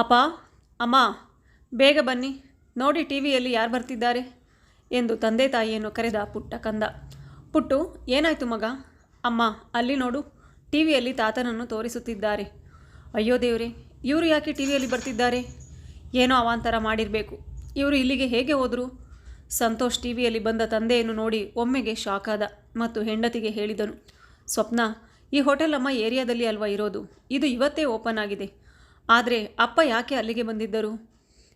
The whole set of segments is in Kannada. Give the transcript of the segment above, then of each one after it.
ಅಪ್ಪ, ಅಮ್ಮ, ಬೇಗ ಬನ್ನಿ. ನೋಡಿ ಟಿ ವಿಯಲ್ಲಿ ಯಾರು ಬರ್ತಿದ್ದಾರೆ? ಎಂದು ತಂದೆ ತಾಯಿಯನ್ನು ಕರೆದ ಪುಟ್ಟ ಕಂದ. ಪುಟ್ಟು, ಏನಾಯಿತು ಮಗ? ಅಮ್ಮ, ಅಲ್ಲಿ ನೋಡು. ಟಿ ವಿಯಲ್ಲಿ ತಾತನನ್ನು ತೋರಿಸುತ್ತಿದ್ದಾರೆ. ಅಯ್ಯೋ ದೇವರೇ, ಇವರು ಯಾಕೆ ಟಿ ವಿಯಲ್ಲಿ ಬರ್ತಿದ್ದಾರೆ? ಏನೋ ಅವಾಂತರ ಮಾಡಿರಬೇಕು. ಇವರು ಇಲ್ಲಿಗೆ ಹೇಗೆ ಹೋದರು? ಸಂತೋಷ್ ಟಿ ವಿಯಲ್ಲಿ ಬಂದ ತಂದೆಯನ್ನು ನೋಡಿ ಒಮ್ಮೆಗೆ ಶಾಕ್ ಆದ ಮತ್ತು ಹೆಂಡತಿಗೆ ಹೇಳಿದನು. ಸ್ವಪ್ನ, ಈ ಹೋಟೆಲ್ ನಮ್ಮ ಏರಿಯಾದಲ್ಲಿ ಅಲ್ವಾ ಇರೋದು? ಇದು ಇವತ್ತೇ ಓಪನ್ ಆಗಿದೆ. ಆದರೆ ಅಪ್ಪ ಯಾಕೆ ಅಲ್ಲಿಗೆ ಬಂದಿದ್ದರು?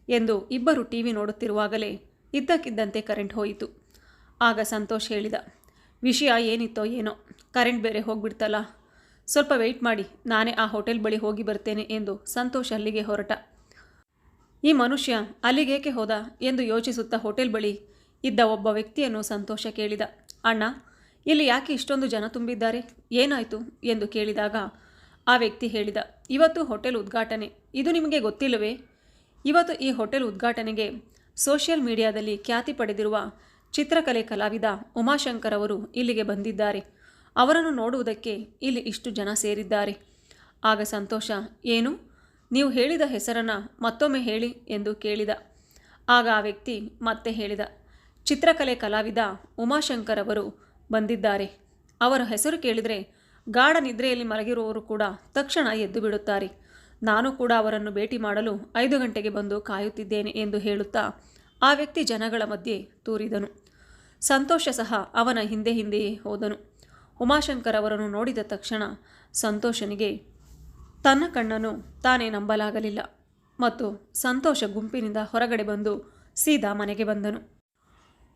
ಎಂದು ಇಬ್ಬರು ಟಿ ವಿ ನೋಡುತ್ತಿರುವಾಗಲೇ ಇದ್ದಕ್ಕಿದ್ದಂತೆ ಕರೆಂಟ್ ಹೋಯಿತು. ಆಗ ಸಂತೋಷ್ ಹೇಳಿದ, ವಿಷಯ ಏನಿತ್ತೋ ಏನೋ, ಕರೆಂಟ್ ಬೇರೆ ಹೋಗ್ಬಿಡ್ತಲ್ಲ. ಸ್ವಲ್ಪ ವೆಯ್ಟ್ ಮಾಡಿ, ನಾನೇ ಆ ಹೋಟೆಲ್ ಬಳಿ ಹೋಗಿ ಬರ್ತೇನೆ ಎಂದು ಸಂತೋಷ್ ಅಲ್ಲಿಗೆ ಹೊರಟ. ಈ ಮನುಷ್ಯ ಅಲ್ಲಿಗೇಕೆ ಹೋದ ಎಂದು ಯೋಚಿಸುತ್ತಾ ಹೋಟೆಲ್ ಬಳಿ ಇದ್ದ ಒಬ್ಬ ವ್ಯಕ್ತಿಯನ್ನು ಸಂತೋಷ ಕೇಳಿದ, ಅಣ್ಣ, ಇಲ್ಲಿ ಯಾಕೆ ಇಷ್ಟೊಂದು ಜನ ತುಂಬಿದ್ದಾರೆ? ಏನಾಯಿತು? ಎಂದು ಕೇಳಿದಾಗ ಆ ವ್ಯಕ್ತಿ ಹೇಳಿದ, ಇವತ್ತು ಹೋಟೆಲ್ ಉದ್ಘಾಟನೆ. ಇದು ನಿಮಗೆ ಗೊತ್ತಿಲ್ಲವೇ? ಇವತ್ತು ಈ ಹೋಟೆಲ್ ಉದ್ಘಾಟನೆಗೆ ಸೋಷಿಯಲ್ ಮೀಡಿಯಾದಲ್ಲಿ ಖ್ಯಾತಿ ಪಡೆದಿರುವ ಚಿತ್ರಕಲೆ ಕಲಾವಿದ ಉಮಾಶಂಕರ್ ಅವರು ಇಲ್ಲಿಗೆ ಬಂದಿದ್ದಾರೆ. ಅವರನ್ನು ನೋಡುವುದಕ್ಕೆ ಇಲ್ಲಿ ಇಷ್ಟು ಜನ ಸೇರಿದ್ದಾರೆ. ಆಗ ಸಂತೋಷ, ಏನು? ನೀವು ಹೇಳಿದ ಹೆಸರನ್ನು ಮತ್ತೊಮ್ಮೆ ಹೇಳಿ ಎಂದು ಕೇಳಿದ. ಆಗ ಆ ವ್ಯಕ್ತಿ ಮತ್ತೆ ಹೇಳಿದ, ಚಿತ್ರಕಲೆ ಕಲಾವಿದ ಉಮಾಶಂಕರ್ ಅವರು ಬಂದಿದ್ದಾರೆ. ಅವರ ಹೆಸರು ಕೇಳಿದರೆ ಗಾಢ ನಿದ್ರೆಯಲ್ಲಿ ಮಲಗಿರುವವರು ಕೂಡ ತಕ್ಷಣ ಎದ್ದು ಬಿಡುತ್ತಾರೆ. ನಾನು ಕೂಡ ಅವರನ್ನು ಭೇಟಿ ಮಾಡಲು ಐದು ಗಂಟೆಗೆ ಬಂದು ಕಾಯುತ್ತಿದ್ದೇನೆ ಎಂದು ಹೇಳುತ್ತಾ ಆ ವ್ಯಕ್ತಿ ಜನಗಳ ಮಧ್ಯೆ ತೂರಿದನು. ಸಂತೋಷ ಸಹ ಅವನ ಹಿಂದೆ ಹಿಂದೆಯೇ ಹೋದನು. ಉಮಾಶಂಕರ್ ಅವರನ್ನು ನೋಡಿದ ತಕ್ಷಣ ಸಂತೋಷನಿಗೆ, ತನ್ನ ಕಣ್ಣನ್ನು ತಾನೇ ನಂಬಲಾಗಲಿಲ್ಲ ಮತ್ತು ಸಂತೋಷ ಗುಂಪಿನಿಂದ ಹೊರಗಡೆ ಬಂದು ಸೀದಾ ಮನೆಗೆ ಬಂದನು.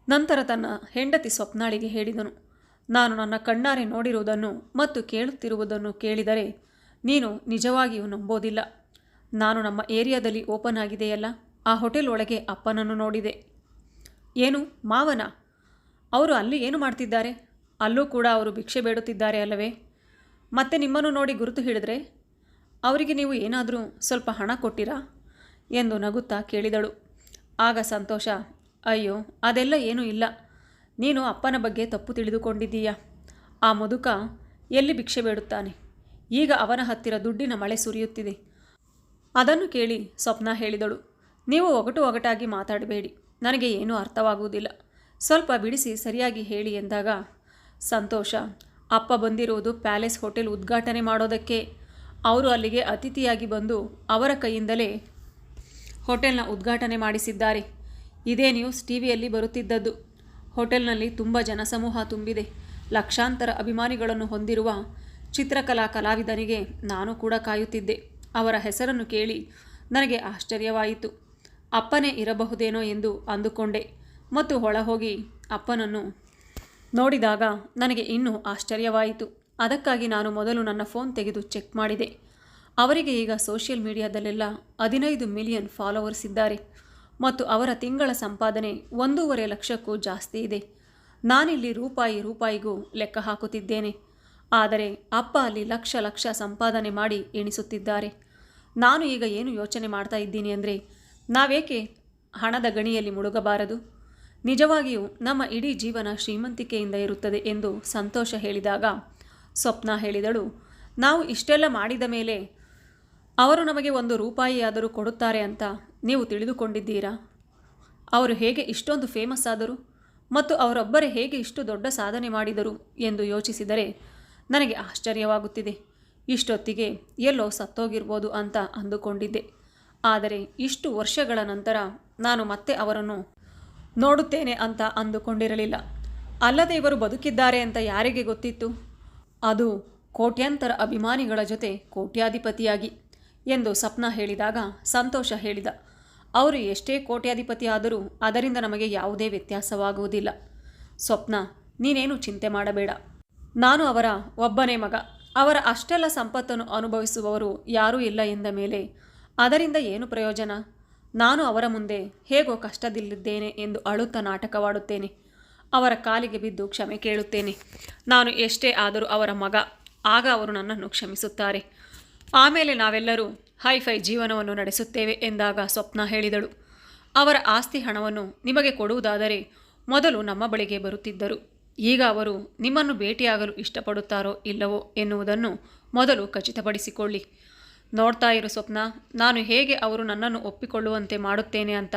ನಂತರ ತನ್ನ ಹೆಂಡತಿ ಸ್ವಪ್ನಾಳಿಗೆ ಹೇಳಿದನು. ನಾನು ನನ್ನ ಕಣ್ಣಾರೆ ನೋಡಿರುವುದನ್ನು ಮತ್ತು ಕೇಳುತ್ತಿರುವುದನ್ನು ಕೇಳಿದರೆ ನೀನು ನಿಜವಾಗಿಯೂ ನಂಬೋದಿಲ್ಲ. ನಾನು ನಮ್ಮ ಏರಿಯಾದಲ್ಲಿ ಓಪನ್ ಆಗಿದೆಯಲ್ಲ, ಆ ಹೋಟೆಲ್ ಒಳಗೆ ಅಪ್ಪನನ್ನು ನೋಡಿದೆ. ಏನು, ಮಾವನ? ಅವರು ಅಲ್ಲಿ ಏನು ಮಾಡ್ತಿದ್ದಾರೆ? ಅಲ್ಲೂ ಕೂಡ ಅವರು ಭಿಕ್ಷೆ ಬೇಡುತ್ತಿದ್ದಾರೆ ಅಲ್ಲವೇ? ಮತ್ತೆ ನಿಮ್ಮನ್ನು ನೋಡಿ ಗುರುತು ಹಿಡಿದ್ರೆ ಅವರಿಗೆ ನೀವು ಏನಾದರೂ ಸ್ವಲ್ಪ ಹಣ ಕೊಟ್ಟಿರಾ? ಎಂದು ನಗುತ್ತಾ ಕೇಳಿದಳು. ಆಗ ಸಂತೋಷ, ಅಯ್ಯೋ, ಅದೆಲ್ಲ ಏನೂ ಇಲ್ಲ. ನೀನು ಅಪ್ಪನ ಬಗ್ಗೆ ತಪ್ಪು ತಿಳಿದುಕೊಂಡಿದ್ದೀಯಾ? ಆ ಮುದುಕ ಎಲ್ಲಿ ಭಿಕ್ಷೆ ಬೇಡುತ್ತಾನೆ? ಈಗ ಅವನ ಹತ್ತಿರ ದುಡ್ಡಿನ ಮಳೆ ಸುರಿಯುತ್ತಿದೆ. ಅದನ್ನು ಕೇಳಿ ಸ್ವಪ್ನ ಹೇಳಿದಳು. ನೀವು ಒಗಟು ಒಗಟಾಗಿ ಮಾತಾಡಬೇಡಿ. ನನಗೆ ಏನೂ ಅರ್ಥವಾಗುವುದಿಲ್ಲ. ಸ್ವಲ್ಪ ಬಿಡಿಸಿ ಸರಿಯಾಗಿ ಹೇಳಿ ಎಂದಾಗ, ಸಂತೋಷ, ಅಪ್ಪ ಬಂದಿರುವುದು ಪ್ಯಾಲೇಸ್ ಹೋಟೆಲ್ ಉದ್ಘಾಟನೆ ಮಾಡೋದಕ್ಕೆ. ಅವರು ಅಲ್ಲಿಗೆ ಅತಿಥಿಯಾಗಿ ಬಂದು ಅವರ ಕೈಯಿಂದಲೇ ಹೋಟೆಲ್ನ ಉದ್ಘಾಟನೆ ಮಾಡಿಸಿದ್ದಾರೆ. ಇದೇ ನ್ಯೂಸ್ ಟಿ ವಿಯಲ್ಲಿ ಬರುತ್ತಿದ್ದದ್ದು. ಹೋಟೆಲ್ನಲ್ಲಿ ತುಂಬ ಜನಸಮೂಹ ತುಂಬಿದೆ. ಲಕ್ಷಾಂತರ ಅಭಿಮಾನಿಗಳನ್ನು ಹೊಂದಿರುವ ಚಿತ್ರಕಲಾ ಕಲಾವಿದನಿಗೆ ನಾನು ಕೂಡ ಕಾಯುತ್ತಿದ್ದೆ. ಅವರ ಹೆಸರನ್ನು ಕೇಳಿ ನನಗೆ ಆಶ್ಚರ್ಯವಾಯಿತು. ಅಪ್ಪನೇ ಇರಬಹುದೇನೋ ಎಂದು ಅಂದುಕೊಂಡೆ ಮತ್ತು ಒಳಹೋಗಿ ಅಪ್ಪನನ್ನು ನೋಡಿದಾಗ ನನಗೆ ಇನ್ನೂ ಆಶ್ಚರ್ಯವಾಯಿತು. ಅದಕ್ಕಾಗಿ ನಾನು ಮೊದಲು ನನ್ನ ಫೋನ್ ತೆಗೆದು ಚೆಕ್ ಮಾಡಿದೆ. ಅವರಿಗೆ ಈಗ ಸೋಷಿಯಲ್ ಮೀಡಿಯಾದಲ್ಲೆಲ್ಲ ಹದಿನೈದು ಮಿಲಿಯನ್ ಫಾಲೋವರ್ಸ್ ಇದ್ದಾರೆ. ಮತ್ತು ಅವರ ತಿಂಗಳ ಸಂಪಾದನೆ ಒಂದೂವರೆ ಲಕ್ಷಕ್ಕೂ ಜಾಸ್ತಿ ಇದೆ. ನಾನಿಲ್ಲಿ ರೂಪಾಯಿ ರೂಪಾಯಿಗೂ ಲೆಕ್ಕ ಹಾಕುತ್ತಿದ್ದೇನೆ. ಆದರೆ ಅಪ್ಪ ಅಲ್ಲಿ ಲಕ್ಷ ಲಕ್ಷ ಸಂಪಾದನೆ ಮಾಡಿ ಎಣಿಸುತ್ತಿದ್ದಾರೆ. ನಾನು ಈಗ ಏನು ಯೋಚನೆ ಮಾಡ್ತಾ ಇದ್ದೀನಿ ಅಂದರೆ, ನಾವೇಕೆ ಹಣದ ಗಣಿಯಲ್ಲಿ ಮುಳುಗಬಾರದು? ನಿಜವಾಗಿಯೂ ನಮ್ಮ ಇಡೀ ಜೀವನ ಶ್ರೀಮಂತಿಕೆಯಿಂದ ಇರುತ್ತದೆ ಎಂದು ಸಂತೋಷ ಹೇಳಿದಾಗ ಸ್ವಪ್ನ ಹೇಳಿದಳು. ನಾವು ಇಷ್ಟೆಲ್ಲ ಮಾಡಿದ ಮೇಲೆ ಅವರು ನಮಗೆ ಒಂದು ರೂಪಾಯಿಯಾದರೂ ಕೊಡುತ್ತಾರೆ ಅಂತ ನೀವು ತಿಳಿದುಕೊಂಡಿದ್ದೀರಾ? ಅವರು ಹೇಗೆ ಇಷ್ಟೊಂದು ಫೇಮಸ್ ಆದರು? ಮತ್ತು ಅವರೊಬ್ಬರೇ ಹೇಗೆ ಇಷ್ಟು ದೊಡ್ಡ ಸಾಧನೆ ಮಾಡಿದರು ಎಂದು ಯೋಚಿಸಿದರೆ ನನಗೆ ಆಶ್ಚರ್ಯವಾಗುತ್ತಿದೆ. ಇಷ್ಟೊತ್ತಿಗೆ ಎಲ್ಲೋ ಸತ್ತೋಗಿರ್ಬೋದು ಅಂತ ಅಂದುಕೊಂಡಿದ್ದೆ. ಆದರೆ ಇಷ್ಟು ವರ್ಷಗಳ ನಂತರ ನಾನು ಮತ್ತೆ ಅವರನ್ನು ನೋಡುತ್ತೇನೆ ಅಂತ ಅಂದುಕೊಂಡಿರಲಿಲ್ಲ. ಅಲ್ಲದೆ ಇವರು ಬದುಕಿದ್ದಾರೆ ಅಂತ ಯಾರಿಗೆ ಗೊತ್ತಿತ್ತು? ಅದು ಕೋಟ್ಯಾಂತರ ಅಭಿಮಾನಿಗಳ ಜೊತೆ ಕೋಟ್ಯಾಧಿಪತಿಯಾಗಿ ಎಂದು ಸಪ್ನ ಹೇಳಿದಾಗ ಸಂತೋಷ ಹೇಳಿದ. ಅವರು ಎಷ್ಟೇ ಕೋಟ್ಯಾಧಿಪತಿ ಆದರೂ ಅದರಿಂದ ನಮಗೆ ಯಾವುದೇ ವ್ಯತ್ಯಾಸವಾಗುವುದಿಲ್ಲ. ಸ್ವಪ್ನ, ನೀನೇನು ಚಿಂತೆ ಮಾಡಬೇಡ. ನಾನು ಅವರ ಒಬ್ಬನೇ ಮಗ. ಅವರ ಅಷ್ಟೆಲ್ಲ ಸಂಪತ್ತನ್ನು ಅನುಭವಿಸುವವರು ಯಾರೂ ಇಲ್ಲ ಎಂದ ಮೇಲೆ, ಅದರಿಂದ ಏನು ಪ್ರಯೋಜನ? ನಾನು ಅವರ ಮುಂದೆ ಹೇಗೋ ಕಷ್ಟದಲ್ಲಿದ್ದೇನೆ ಎಂದು ಅಳುತ್ತ ನಾಟಕವಾಡುತ್ತೇನೆ. ಅವರ ಕಾಲಿಗೆ ಬಿದ್ದು ಕ್ಷಮೆ ಕೇಳುತ್ತೇನೆ. ನಾನು ಎಷ್ಟೇ ಆದರೂ ಅವರ ಮಗ. ಆಗ ಅವರು ನನ್ನನ್ನು ಕ್ಷಮಿಸುತ್ತಾರೆ. ಆಮೇಲೆ ನಾವೆಲ್ಲರೂ ಹೈಫೈ ಜೀವನವನ್ನು ನಡೆಸುತ್ತೇವೆ ಎಂದಾಗ ಸ್ವಪ್ನ ಹೇಳಿದಳು. ಅವರ ಆಸ್ತಿ ಹಣವನ್ನು ನಿಮಗೆ ಕೊಡುವುದಾದರೆ ಮೊದಲು ನಮ್ಮ ಬಳಿಗೆ ಬರುತ್ತಿದ್ದರು. ಈಗ ಅವರು ನಿಮ್ಮನ್ನು ಭೇಟಿಯಾಗಲು ಇಷ್ಟಪಡುತ್ತಾರೋ ಇಲ್ಲವೋ ಎನ್ನುವುದನ್ನು ಮೊದಲು ಖಚಿತಪಡಿಸಿಕೊಳ್ಳಿ. ನೋಡ್ತಾ ಇರು ಸ್ವಪ್ನ, ನಾನು ಹೇಗೆ ಅವರು ನನ್ನನ್ನು ಒಪ್ಪಿಕೊಳ್ಳುವಂತೆ ಮಾಡುತ್ತೇನೆ ಅಂತ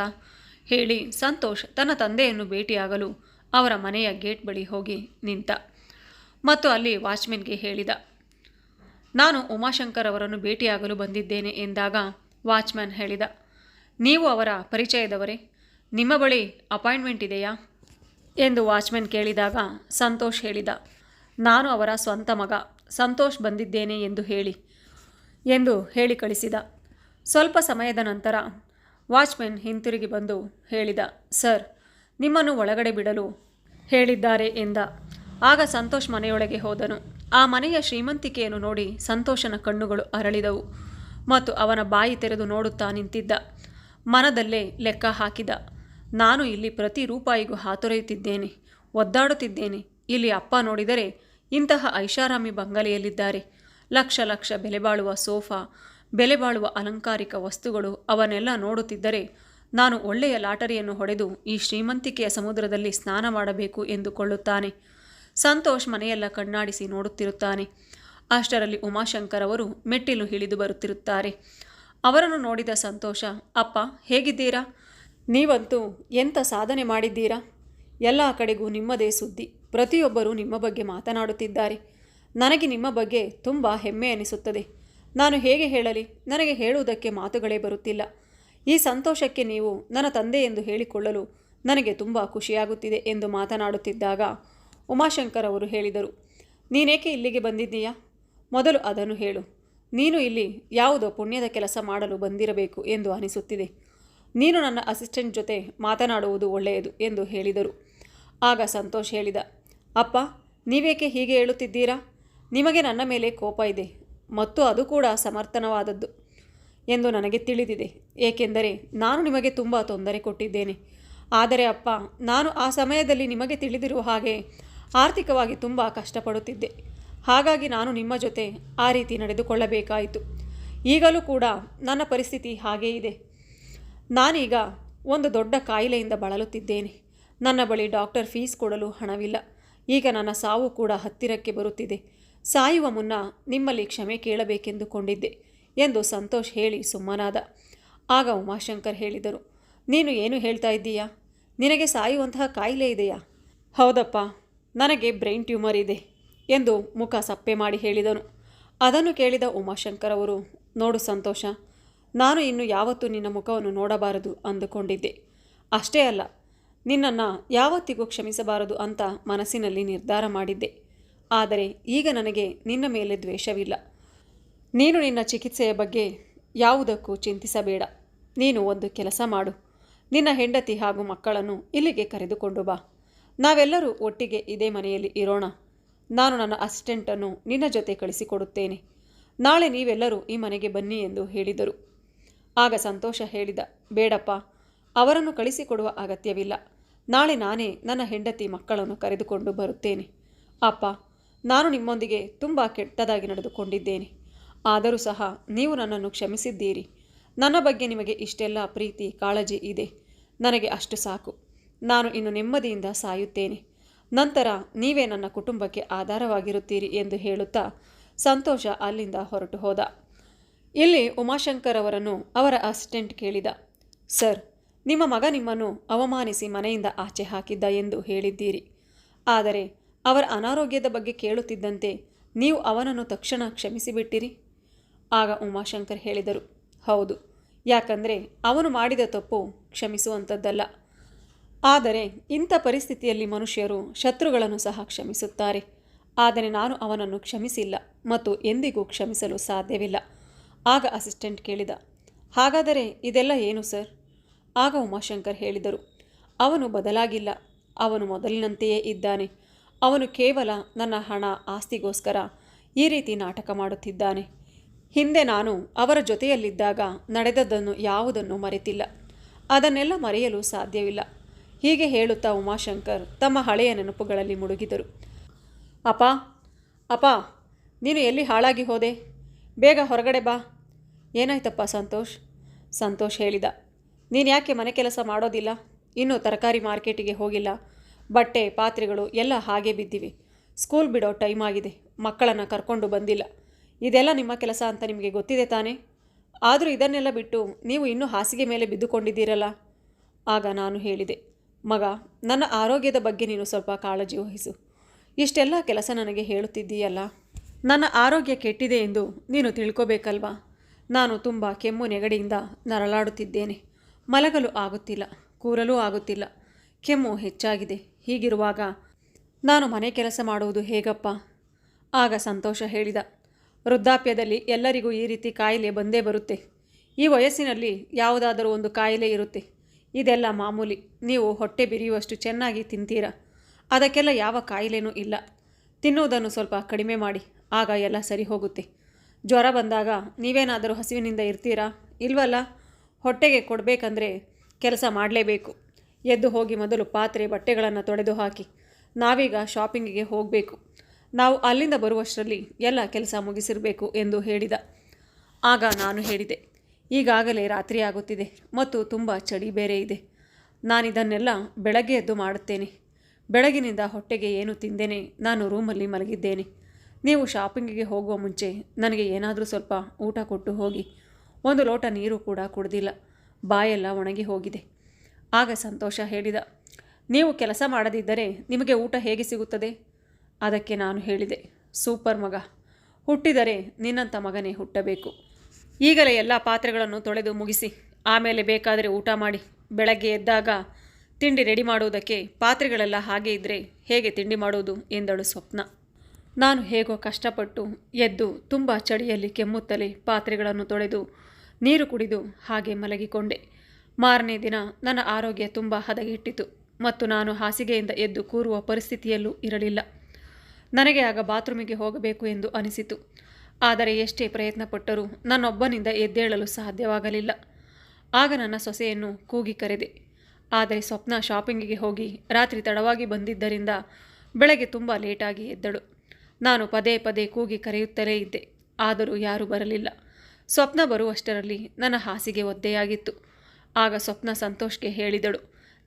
ಹೇಳಿ ಸಂತೋಷ್ ತನ್ನ ತಂದೆಯನ್ನು ಭೇಟಿಯಾಗಲು ಅವರ ಮನೆಯ ಗೇಟ್ ಬಳಿ ಹೋಗಿ ನಿಂತ. ಮತ್ತು ಅಲ್ಲಿ ವಾಚ್ಮೆನ್ಗೆ ಹೇಳಿದ ನಾನು ಉಮಾಶಂಕರ್ ಅವರನ್ನು ಭೇಟಿಯಾಗಲು ಬಂದಿದ್ದೇನೆ ಎಂದಾಗ ವಾಚ್ಮ್ಯಾನ್ ಹೇಳಿದ, ನೀವು ಅವರ ಪರಿಚಯದವರೇ? ನಿಮ್ಮ ಬಳಿ ಅಪಾಯಿಂಟ್ಮೆಂಟ್ ಇದೆಯಾ? ಎಂದು ವಾಚ್ಮ್ಯಾನ್ ಕೇಳಿದಾಗ ಸಂತೋಷ್ ಹೇಳಿದ, ನಾನು ಅವರ ಸ್ವಂತ ಮಗ, ಸಂತೋಷ್ ಬಂದಿದ್ದೇನೆ ಎಂದು ಹೇಳಿ ಎಂದು ಹೇಳಿ ಕಳಿಸಿದ. ಸ್ವಲ್ಪ ಸಮಯದ ನಂತರ ವಾಚ್ಮೆನ್ ಹಿಂತಿರುಗಿ ಬಂದು ಹೇಳಿದ, ಸರ್, ನಿಮ್ಮನ್ನು ಒಳಗಡೆ ಬಿಡಲು ಹೇಳಿದ್ದಾರೆ ಎಂದ. ಆಗ ಸಂತೋಷ್ ಮನೆಯೊಳಗೆ ಹೋದನು. ಆ ಮನೆಯ ಶ್ರೀಮಂತಿಕೆಯನ್ನು ನೋಡಿ ಸಂತೋಷನ ಕಣ್ಣುಗಳು ಅರಳಿದವು ಮತ್ತು ಅವನ ಬಾಯಿ ತೆರೆದು ನೋಡುತ್ತಾ ನಿಂತಿದ್ದ. ಮನದಲ್ಲೇ ಲೆಕ್ಕ ಹಾಕಿದ. ನಾನು ಇಲ್ಲಿ ಪ್ರತಿ ರೂಪಾಯಿಗೂ ಹಾತೊರೆಯುತ್ತಿದ್ದೇನೆ, ಒದ್ದಾಡುತ್ತಿದ್ದೇನೆ. ಇಲ್ಲಿ ಅಪ್ಪ ನೋಡಿದರೆ ಇಂತಹ ಐಷಾರಾಮಿ ಬಂಗಲೆಯಲ್ಲಿದ್ದಾರೆ. ಲಕ್ಷ ಲಕ್ಷ ಬೆಲೆಬಾಳುವ ಸೋಫಾ ಬೆಲೆಬಾಳುವ ಅಲಂಕಾರಿಕ ವಸ್ತುಗಳು ಅವನ್ನೆಲ್ಲ ನೋಡುತ್ತಿದ್ದರೆ ನಾನು ಒಳ್ಳೆಯ ಲಾಟರಿಯನ್ನು ಹೊಡೆದು ಈ ಶ್ರೀಮಂತಿಕೆಯ ಸಮುದ್ರದಲ್ಲಿ ಸ್ನಾನ ಮಾಡಬೇಕು ಎಂದುಕೊಳ್ಳುತ್ತಾನೆ. ಸಂತೋಷ್ ಮನೆಯೆಲ್ಲ ಕಣ್ಣಾಡಿಸಿ ನೋಡುತ್ತಿರುತ್ತಾನೆ. ಅಷ್ಟರಲ್ಲಿ ಉಮಾಶಂಕರ್ ಅವರು ಮೆಟ್ಟಿಲು ಇಳಿದು ಬರುತ್ತಿರುತ್ತಾರೆ. ಅವರನ್ನು ನೋಡಿದ ಸಂತೋಷ, ಅಪ್ಪ, ಹೇಗಿದ್ದೀರಾ? ನೀವಂತೂ ಎಂಥ ಸಾಧನೆ ಮಾಡಿದ್ದೀರಾ? ಎಲ್ಲ ಕಡೆಗೂ ನಿಮ್ಮದೇ ಸುದ್ದಿ. ಪ್ರತಿಯೊಬ್ಬರೂ ನಿಮ್ಮ ಬಗ್ಗೆ ಮಾತನಾಡುತ್ತಿದ್ದಾರೆ. ನನಗೆ ನಿಮ್ಮ ಬಗ್ಗೆ ತುಂಬ ಹೆಮ್ಮೆ ಅನಿಸುತ್ತದೆ. ನಾನು ಹೇಗೆ ಹೇಳಲಿ? ನನಗೆ ಹೇಳುವುದಕ್ಕೆ ಮಾತುಗಳೇ ಬರುತ್ತಿಲ್ಲ. ಈ ಸಂತೋಷಕ್ಕೆ ನೀವು ನನ್ನ ತಂದೆ ಎಂದು ಹೇಳಿಕೊಳ್ಳಲು ನನಗೆ ತುಂಬ ಖುಷಿಯಾಗುತ್ತಿದೆ ಎಂದು ಮಾತನಾಡುತ್ತಿದ್ದಾಗ ಉಮಾಶಂಕರ್ ಅವರು ಹೇಳಿದರು. ನೀನೇಕೆ ಇಲ್ಲಿಗೆ ಬಂದಿದ್ದೀಯಾ? ಮೊದಲು ಅದನ್ನು ಹೇಳು. ನೀನು ಇಲ್ಲಿ ಯಾವುದೋ ಪುಣ್ಯದ ಕೆಲಸ ಮಾಡಲು ಬಂದಿರಬೇಕು ಎಂದು ಅನಿಸುತ್ತಿದೆ. ನೀನು ನನ್ನ ಅಸಿಸ್ಟೆಂಟ್ ಜೊತೆ ಮಾತನಾಡುವುದು ಒಳ್ಳೆಯದು ಎಂದು ಹೇಳಿದರು. ಆಗ ಸಂತೋಷ್ ಹೇಳಿದ, ಅಪ್ಪ, ನೀವೇಕೆ ಹೀಗೆ ಹೇಳುತ್ತಿದ್ದೀರಾ? ನಿಮಗೆ ನನ್ನ ಮೇಲೆ ಕೋಪ ಇದೆ ಮತ್ತು ಅದು ಕೂಡ ಸಮರ್ಥನವಾದದ್ದು ಎಂದು ನನಗೆ ತಿಳಿದಿದೆ. ಏಕೆಂದರೆ ನಾನು ನಿಮಗೆ ತುಂಬ ತೊಂದರೆ ಕೊಟ್ಟಿದ್ದೇನೆ. ಆದರೆ ಅಪ್ಪ, ನಾನು ಆ ಸಮಯದಲ್ಲಿ ನಿಮಗೆ ತಿಳಿದಿರುವ ಹಾಗೆ ಆರ್ಥಿಕವಾಗಿ ತುಂಬ ಕಷ್ಟಪಡುತ್ತಿದ್ದೆ. ಹಾಗಾಗಿ ನಾನು ನಿಮ್ಮ ಜೊತೆ ಆ ರೀತಿ ನಡೆದುಕೊಳ್ಳಬೇಕಾಯಿತು. ಈಗಲೂ ಕೂಡ ನನ್ನ ಪರಿಸ್ಥಿತಿ ಹಾಗೇ ಇದೆ. ನಾನೀಗ ಒಂದು ದೊಡ್ಡ ಕಾಯಿಲೆಯಿಂದ ಬಳಲುತ್ತಿದ್ದೇನೆ. ನನ್ನ ಬಳಿ ಡಾಕ್ಟರ್ ಫೀಸ್ ಕೊಡಲು ಹಣವಿಲ್ಲ. ಈಗ ನನ್ನ ಸಾವು ಕೂಡ ಹತ್ತಿರಕ್ಕೆ ಬರುತ್ತಿದೆ. ಸಾಯುವ ಮುನ್ನ ನಿಮ್ಮಲ್ಲಿ ಕ್ಷಮೆ ಕೇಳಬೇಕೆಂದುಕೊಂಡಿದ್ದೆ ಎಂದು ಸಂತೋಷ್ ಹೇಳಿ ಸುಮ್ಮನಾದ. ಆಗ ಉಮಾಶಂಕರ್ ಹೇಳಿದರು, ನೀನು ಏನು ಹೇಳ್ತಾ ಇದ್ದೀಯಾ? ನಿನಗೆ ಸಾಯುವಂತಹ ಕಾಯಿಲೆ ಇದೆಯಾ? ಹೌದಪ್ಪ ನನಗೆ ಬ್ರೈನ್ ಟ್ಯೂಮರ್ ಇದೆ ಎಂದು ಮುಖ ಸಪ್ಪೆ ಮಾಡಿ ಹೇಳಿದನು. ಅದನ್ನು ಕೇಳಿದ ಉಮಾಶಂಕರ್ ಅವರು, ನೋಡು ಸಂತೋಷ, ನಾನು ಇನ್ನು ಯಾವತ್ತೂ ನಿನ್ನ ಮುಖವನ್ನು ನೋಡಬಾರದು ಅಂದುಕೊಂಡಿದ್ದೆ. ಅಷ್ಟೇ ಅಲ್ಲ, ನಿನ್ನನ್ನು ಯಾವತ್ತಿಗೂ ಕ್ಷಮಿಸಬಾರದು ಅಂತ ಮನಸ್ಸಿನಲ್ಲಿ ನಿರ್ಧಾರ ಮಾಡಿದ್ದೆ. ಆದರೆ ಈಗ ನನಗೆ ನಿನ್ನ ಮೇಲೆ ದ್ವೇಷವಿಲ್ಲ. ನೀನು ನಿನ್ನ ಚಿಕಿತ್ಸೆಯ ಬಗ್ಗೆ ಯಾವುದಕ್ಕೂ ಚಿಂತಿಸಬೇಡ. ನೀನು ಒಂದು ಕೆಲಸ ಮಾಡು. ನಿನ್ನ ಹೆಂಡತಿ ಹಾಗೂ ಮಕ್ಕಳನ್ನು ಇಲ್ಲಿಗೆ ಕರೆದುಕೊಂಡು ಬಾ. ನಾವೆಲ್ಲರೂ ಒಟ್ಟಿಗೆ ಇದೇ ಮನೆಯಲ್ಲಿ ಇರೋಣ. ನಾನು ನನ್ನ ಅಸಿಸ್ಟೆಂಟನ್ನು ನಿನ್ನ ಜೊತೆ ಕಳಿಸಿಕೊಡುತ್ತೇನೆ. ನಾಳೆ ನೀವೆಲ್ಲರೂ ಈ ಮನೆಗೆ ಬನ್ನಿ ಎಂದು ಹೇಳಿದರು. ಆಗ ಸಂತೋಷ ಹೇಳಿದ, ಬೇಡಪ್ಪ, ಅವರನ್ನು ಕಳಿಸಿಕೊಡುವ ಅಗತ್ಯವಿಲ್ಲ. ನಾಳೆ ನಾನೇ ನನ್ನ ಹೆಂಡತಿ ಮಕ್ಕಳನ್ನು ಕರೆದುಕೊಂಡು ಬರುತ್ತೇನೆ. ಅಪ್ಪ, ನಾನು ನಿಮ್ಮೊಂದಿಗೆ ತುಂಬ ಕೆಟ್ಟದಾಗಿ ನಡೆದುಕೊಂಡಿದ್ದೇನೆ. ಆದರೂ ಸಹ ನೀವು ನನ್ನನ್ನು ಕ್ಷಮಿಸಿದ್ದೀರಿ. ನನ್ನ ಬಗ್ಗೆ ನಿಮಗೆ ಇಷ್ಟೆಲ್ಲ ಪ್ರೀತಿ, ಕಾಳಜಿ ಇದೆ. ನನಗೆ ಅಷ್ಟು ಸಾಕು. ನಾನು ಇನ್ನು ನೆಮ್ಮದಿಯಿಂದ ಸಾಯುತ್ತೇನೆ. ನಂತರ ನೀವೇ ನನ್ನ ಕುಟುಂಬಕ್ಕೆ ಆಧಾರವಾಗಿರುತ್ತೀರಿ ಎಂದು ಹೇಳುತ್ತಾ ಸಂತೋಷ ಅಲ್ಲಿಂದ ಹೊರಟು ಹೋದ. ಇಲ್ಲಿ ಉಮಾಶಂಕರ್ ಅವರನ್ನು ಅವರ ಅಸಿಸ್ಟೆಂಟ್ ಕೇಳಿದ. ಸರ್, ನಿಮ್ಮ ಮಗ ನಿಮ್ಮನ್ನು ಅವಮಾನಿಸಿ ಮನೆಯಿಂದ ಆಚೆ ಹಾಕಿದ್ದ ಎಂದು ಹೇಳಿದ್ದೀರಿ. ಆದರೆ ಅವರ ಅನಾರೋಗ್ಯದ ಬಗ್ಗೆ ಕೇಳುತ್ತಿದ್ದಂತೆ ನೀವು ಅವನನ್ನು ತಕ್ಷಣ ಕ್ಷಮಿಸಿಬಿಟ್ಟಿರಿ. ಆಗ ಉಮಾಶಂಕರ್ ಹೇಳಿದರು. ಹೌದು, ಯಾಕಂದರೆ ಅವನು ಮಾಡಿದ ತಪ್ಪು ಕ್ಷಮಿಸುವಂಥದ್ದಲ್ಲ ಆದರೆ ಇಂಥ ಪರಿಸ್ಥಿತಿಯಲ್ಲಿ ಮನುಷ್ಯರು ಶತ್ರುಗಳನ್ನು ಸಹ ಕ್ಷಮಿಸುತ್ತಾರೆ. ಆದರೆ ನಾನು ಅವನನ್ನು ಕ್ಷಮಿಸಿಲ್ಲ ಮತ್ತು ಎಂದಿಗೂ ಕ್ಷಮಿಸಲು ಸಾಧ್ಯವಿಲ್ಲ. ಆಗ ಅಸಿಸ್ಟೆಂಟ್ ಕೇಳಿದ, ಹಾಗಾದರೆ ಇದೆಲ್ಲ ಏನು ಸರ್? ಆಗ ಉಮಾಶಂಕರ್ ಹೇಳಿದರು, ಅವನು ಬದಲಾಗಿಲ್ಲ. ಅವನು ಮೊದಲಿನಂತೆಯೇ ಇದ್ದಾನೆ. ಅವನು ಕೇವಲ ನನ್ನ ಹಣ ಆಸ್ತಿಗೋಸ್ಕರ ಈ ರೀತಿ ನಾಟಕ ಮಾಡುತ್ತಿದ್ದಾನೆ. ಹಿಂದೆ ನಾನು ಅವರ ಜೊತೆಯಲ್ಲಿದ್ದಾಗ ನಡೆದದ್ದನ್ನು ಯಾವುದನ್ನು ಮರೆತಿಲ್ಲ. ಅದನ್ನೆಲ್ಲ ಮರೆಯಲು ಸಾಧ್ಯವಿಲ್ಲ. ಹೀಗೆ ಹೇಳುತ್ತಾ ಉಮಾಶಂಕರ್ ತಮ್ಮ ಹಳೆಯ ನೆನಪುಗಳಲ್ಲಿ ಮುಳುಗಿದರು. ಅಪ್ಪ ಅಪ್ಪ, ನೀನು ಎಲ್ಲಿ ಹಾಳಾಗಿ ಹೋದೆ? ಬೇಗ ಹೊರಗಡೆ ಬಾ. ಏನಾಯ್ತಪ್ಪ ಸಂತೋಷ್? ಸಂತೋಷ್ ಹೇಳಿದ, ನೀನು ಯಾಕೆ ಮನೆ ಕೆಲಸ ಮಾಡೋದಿಲ್ಲ? ಇನ್ನೂ ತರಕಾರಿ ಮಾರ್ಕೆಟಿಗೆ ಹೋಗಿಲ್ಲ. ಬಟ್ಟೆ, ಪಾತ್ರೆಗಳು ಎಲ್ಲ ಹಾಗೆ ಬಿದ್ದಿವೆ. ಸ್ಕೂಲ್ ಬಿಡೋ ಟೈಮ್ ಆಗಿದೆ, ಮಕ್ಕಳನ್ನು ಕರ್ಕೊಂಡು ಬಂದಿಲ್ಲ. ಇದೆಲ್ಲ ನಿಮ್ಮ ಕೆಲಸ ಅಂತ ನಿಮಗೆ ಗೊತ್ತಿದೆ ತಾನೇ? ಆದರೂ ಇದನ್ನೆಲ್ಲ ಬಿಟ್ಟು ನೀವು ಇನ್ನೂ ಹಾಸಿಗೆ ಮೇಲೆ ಬಿದ್ದುಕೊಂಡಿದ್ದೀರಲ್ಲ? ಆಗ ನಾನು ಹೇಳಿದೆ ಮಗ, ನನ್ನ ಆರೋಗ್ಯದ ಬಗ್ಗೆ ನೀನು ಸ್ವಲ್ಪ ಕಾಳಜಿ ವಹಿಸು. ಇಷ್ಟೆಲ್ಲ ಕೆಲಸ ನನಗೆ ಹೇಳುತ್ತಿದ್ದೀಯಲ್ಲ. ನನ್ನ ಆರೋಗ್ಯ ಕೆಟ್ಟಿದೆ ಎಂದು ನೀನು ತಿಳ್ಕೋಬೇಕಲ್ವಾ? ನಾನು ತುಂಬ ಕೆಮ್ಮು ನೆಗಡಿಯಿಂದ ನರಳಾಡುತ್ತಿದ್ದೇನೆ. ಮಲಗಲು ಆಗುತ್ತಿಲ್ಲ, ಕೂರಲೂ ಆಗುತ್ತಿಲ್ಲ. ಕೆಮ್ಮು ಹೆಚ್ಚಾಗಿದೆ. ಹೀಗಿರುವಾಗ ನಾನು ಮನೆ ಕೆಲಸ ಮಾಡುವುದು ಹೇಗಪ್ಪ? ಆಗ ಸಂತೋಷ ಹೇಳಿದ. ವೃದ್ಧಾಪ್ಯದಲ್ಲಿ ಎಲ್ಲರಿಗೂ ಈ ರೀತಿ ಕಾಯಿಲೆ ಬಂದೇ ಬರುತ್ತೆ. ಈ ವಯಸ್ಸಿನಲ್ಲಿ ಯಾವುದಾದರೂ ಒಂದು ಕಾಯಿಲೆ ಇರುತ್ತೆ. ಇದೆಲ್ಲ ಮಾಮೂಲಿ. ನೀವು ಹೊಟ್ಟೆ ಬಿರಿಯುವಷ್ಟು ಚೆನ್ನಾಗಿ ತಿಂತೀರಾ. ಅದಕ್ಕೆಲ್ಲ ಯಾವ ಕಾಯಿಲೆನೂ ಇಲ್ಲ. ತಿನ್ನುವುದನ್ನು ಸ್ವಲ್ಪ ಕಡಿಮೆ ಮಾಡಿ. ಆಗ ಎಲ್ಲ ಸರಿ ಹೋಗುತ್ತೆ. ಜ್ವರ ಬಂದಾಗ ನೀವೇನಾದರೂ ಹಸಿವಿನಿಂದ ಇರ್ತೀರಾ? ಇಲ್ವಲ್ಲ? ಹೊಟ್ಟೆಗೆ ಕೊಡಬೇಕಂದ್ರೆ ಕೆಲಸ ಮಾಡಲೇಬೇಕು. ಎದ್ದು ಹೋಗಿ ಮೊದಲು ಪಾತ್ರೆ, ಬಟ್ಟೆಗಳನ್ನು ತೊಡೆದು ಹಾಕಿ. ನಾವೀಗ ಶಾಪಿಂಗಿಗೆ ಹೋಗಬೇಕು. ನಾವು ಅಲ್ಲಿಂದ ಬರುವಷ್ಟರಲ್ಲಿ ಎಲ್ಲ ಕೆಲಸ ಮುಗಿಸಿರಬೇಕು ಎಂದು ಹೇಳಿದ. ಆಗ ನಾನು ಹೇಳಿದೆ. ಈಗಾಗಲೇ ರಾತ್ರಿ ಆಗುತ್ತಿದೆ ಮತ್ತು ತುಂಬ ಚಳಿ ಬೇರೆ ಇದೆ. ನಾನಿದನ್ನೆಲ್ಲ ಬೆಳಗ್ಗೆ ಎದ್ದು ಮಾಡುತ್ತೇನೆ. ಬೆಳಗಿನಿಂದ ಹೊಟ್ಟೆಗೆ ಏನು ತಿಂದೇನೆ ನಾನು ರೂಮಲ್ಲಿ ಮಲಗಿದ್ದೇನೆ. ನೀವು ಶಾಪಿಂಗಿಗೆ ಹೋಗುವ ಮುಂಚೆ ನನಗೆ ಏನಾದರೂ ಸ್ವಲ್ಪ ಊಟ ಕೊಟ್ಟು ಹೋಗಿ. ಒಂದು ಲೋಟ ನೀರು ಕೂಡ ಕುಡಿದಿಲ್ಲ. ಬಾಯೆಲ್ಲ ಒಣಗಿ ಹೋಗಿದೆ. ಆಗ ಸಂತೋಷ ಹೇಳಿದ, ನೀವು ಕೆಲಸ ಮಾಡದಿದ್ದರೆ ನಿಮಗೆ ಊಟ ಹೇಗೆ ಸಿಗುತ್ತದೆ? ಅದಕ್ಕೆ ನಾನು ಹೇಳಿದೆ, ಸೂಪರ್ ಮಗ. ಹುಟ್ಟಿದರೆ ನಿನ್ನಂಥ ಮಗನೇ ಹುಟ್ಟಬೇಕು. ಈಗಲೇ ಎಲ್ಲ ಪಾತ್ರೆಗಳನ್ನು ತೊಳೆದು ಮುಗಿಸಿ, ಆಮೇಲೆ ಬೇಕಾದರೆ ಊಟ ಮಾಡಿ, ಬೆಳಗ್ಗೆ ಎದ್ದಾಗ ತಿಂಡಿ ರೆಡಿ ಮಾಡುವುದಕ್ಕೆ ಪಾತ್ರೆಗಳೆಲ್ಲ ಹಾಗೆ ಇದ್ದರೆ ಹೇಗೆ ತಿಂಡಿ ಮಾಡುವುದು ಎಂದಳು ಸ್ವಪ್ನ. ನಾನು ಹೇಗೋ ಕಷ್ಟಪಟ್ಟು ಎದ್ದು ತುಂಬ ಚಳಿಯಲ್ಲಿ ಕೆಮ್ಮುತ್ತಲೇ ಪಾತ್ರೆಗಳನ್ನು ತೊಳೆದು ನೀರು ಕುಡಿದು ಹಾಗೆ ಮಲಗಿಕೊಂಡೆ. ಮಾರನೇ ದಿನ ನನ್ನ ಆರೋಗ್ಯ ತುಂಬ ಹದಗೆಟ್ಟಿತು ಮತ್ತು ನಾನು ಹಾಸಿಗೆಯಿಂದ ಎದ್ದು ಕೂರುವ ಪರಿಸ್ಥಿತಿಯಲ್ಲೂ ಇರಲಿಲ್ಲ. ನನಗೆ ಆಗ ಬಾತ್ರೂಮಿಗೆ ಹೋಗಬೇಕು ಎಂದು ಅನಿಸಿತು. ಆದರೆ ಎಷ್ಟೇ ಪ್ರಯತ್ನಪಟ್ಟರೂ ನನ್ನೊಬ್ಬನಿಂದ ಎದ್ದೇಳಲು ಸಾಧ್ಯವಾಗಲಿಲ್ಲ. ಆಗ ನನ್ನ ಸೊಸೆಯನ್ನು ಕೂಗಿ ಕರೆದೆ. ಆದರೆ ಸ್ವಪ್ನ ಶಾಪಿಂಗಿಗೆ ಹೋಗಿ ರಾತ್ರಿ ತಡವಾಗಿ ಬಂದಿದ್ದರಿಂದ ಬೆಳಗ್ಗೆ ತುಂಬ ಲೇಟಾಗಿ ಎದ್ದಳು. ನಾನು ಪದೇ ಪದೇ ಕೂಗಿ ಕರೆಯುತ್ತಲೇ ಇದ್ದೆ. ಆದರೂ ಯಾರೂ ಬರಲಿಲ್ಲ. ಸ್ವಪ್ನ ಬರುವಷ್ಟರಲ್ಲಿ ನನ್ನ ಹಾಸಿಗೆ ಒದ್ದೆಯಾಗಿತ್ತು. ಆಗ ಸ್ವಪ್ನ ಸಂತೋಷ್ಗೆ ಹೇಳಿದಳು,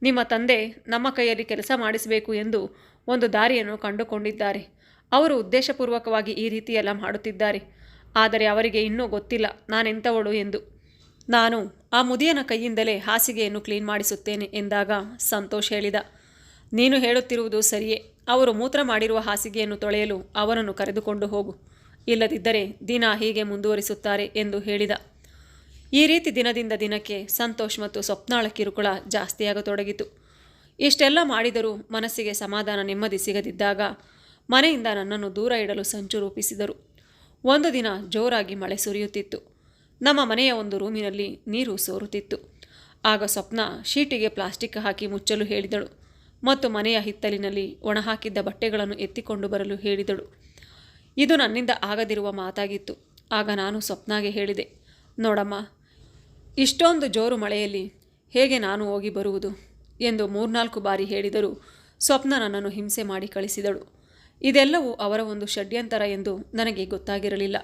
ನಿಮ್ಮ ತಂದೆ ನಮ್ಮ ಕೈಯಲ್ಲಿ ಕೆಲಸ ಮಾಡಿಸಬೇಕು ಎಂದು ಒಂದು ದಾರಿಯನ್ನು ಕಂಡುಕೊಂಡಿದ್ದಾರೆ. ಅವರು ಉದ್ದೇಶಪೂರ್ವಕವಾಗಿ ಈ ರೀತಿಯೆಲ್ಲ ಮಾಡುತ್ತಿದ್ದಾರೆ. ಆದರೆ ಅವರಿಗೆ ಇನ್ನೂ ಗೊತ್ತಿಲ್ಲ ನಾನೆಂಥವಳು ಎಂದು. ನಾನು ಆ ಮುದಿಯನ ಕೈಯಿಂದಲೇ ಹಾಸಿಗೆಯನ್ನು ಕ್ಲೀನ್ ಮಾಡಿಸುತ್ತೇನೆ ಎಂದಾಗ ಸಂತೋಷ್ ಹೇಳಿದ, ನೀನು ಹೇಳುತ್ತಿರುವುದು ಸರಿಯೇ, ಅವರು ಮೂತ್ರ ಮಾಡಿರುವ ಹಾಸಿಗೆಯನ್ನು ತೊಳೆಯಲು ಅವನನ್ನು ಕರೆದುಕೊಂಡು ಹೋಗು. ಇಲ್ಲದಿದ್ದರೆ ದಿನ ಹೀಗೆ ಮುಂದುವರಿಸುತ್ತಾರೆ ಎಂದು ಹೇಳಿದ. ಈ ರೀತಿ ದಿನದಿಂದ ದಿನಕ್ಕೆ ಸಂತೋಷ್ ಮತ್ತು ಸ್ವಪ್ನಾಳ ಕಿರುಕುಳ ಜಾಸ್ತಿಯಾಗತೊಡಗಿತು. ಇಷ್ಟೆಲ್ಲ ಮಾಡಿದರೂ ಮನಸ್ಸಿಗೆ ಸಮಾಧಾನ ನೆಮ್ಮದಿ ಸಿಗದಿದ್ದಾಗ ಮನೆಯಿಂದ ನನ್ನನ್ನು ದೂರ ಇಡಲು ಸಂಚು ರೂಪಿಸಿದರು. ಒಂದು ದಿನ ಜೋರಾಗಿ ಮಳೆ ಸುರಿಯುತ್ತಿತ್ತು. ನಮ್ಮ ಮನೆಯ ಒಂದು ರೂಮಿನಲ್ಲಿ ನೀರು ಸೋರುತ್ತಿತ್ತು. ಆಗ ಸ್ವಪ್ನ ಶೀಟಿಗೆ ಪ್ಲಾಸ್ಟಿಕ್ ಹಾಕಿ ಮುಚ್ಚಲು ಹೇಳಿದಳು. ಮತ್ತು ಮನೆಯ ಹಿತ್ತಲಿನಲ್ಲಿ ಒಣಹಾಕಿದ್ದ ಬಟ್ಟೆಗಳನ್ನು ಎತ್ತಿಕೊಂಡು ಬರಲು ಹೇಳಿದಳು. ಇದು ನನ್ನಿಂದ ಆಗದಿರುವ ಮಾತಾಗಿತ್ತು. ಆಗ ನಾನು ಸ್ವಪ್ನಾಗೆ ಹೇಳಿದೆ, ನೋಡಮ್ಮ, ಇಷ್ಟೊಂದು ಜೋರು ಮಳೆಯಲ್ಲಿ ಹೇಗೆ ನಾನು ಹೋಗಿ ಬರುವುದು? ಎಂದು ಮೂರ್ನಾಲ್ಕು ಬಾರಿ ಹೇಳಿದರೂ ಸ್ವಪ್ನ ನನ್ನನ್ನು ಹಿಂಸೆ ಮಾಡಿ ಕಳಿಸಿದಳು. ಇದೆಲ್ಲವೂ ಅವರ ಒಂದು ಷಡ್ಯಂತರ ಎಂದು ನನಗೆ ಗೊತ್ತಾಗಿರಲಿಲ್ಲ.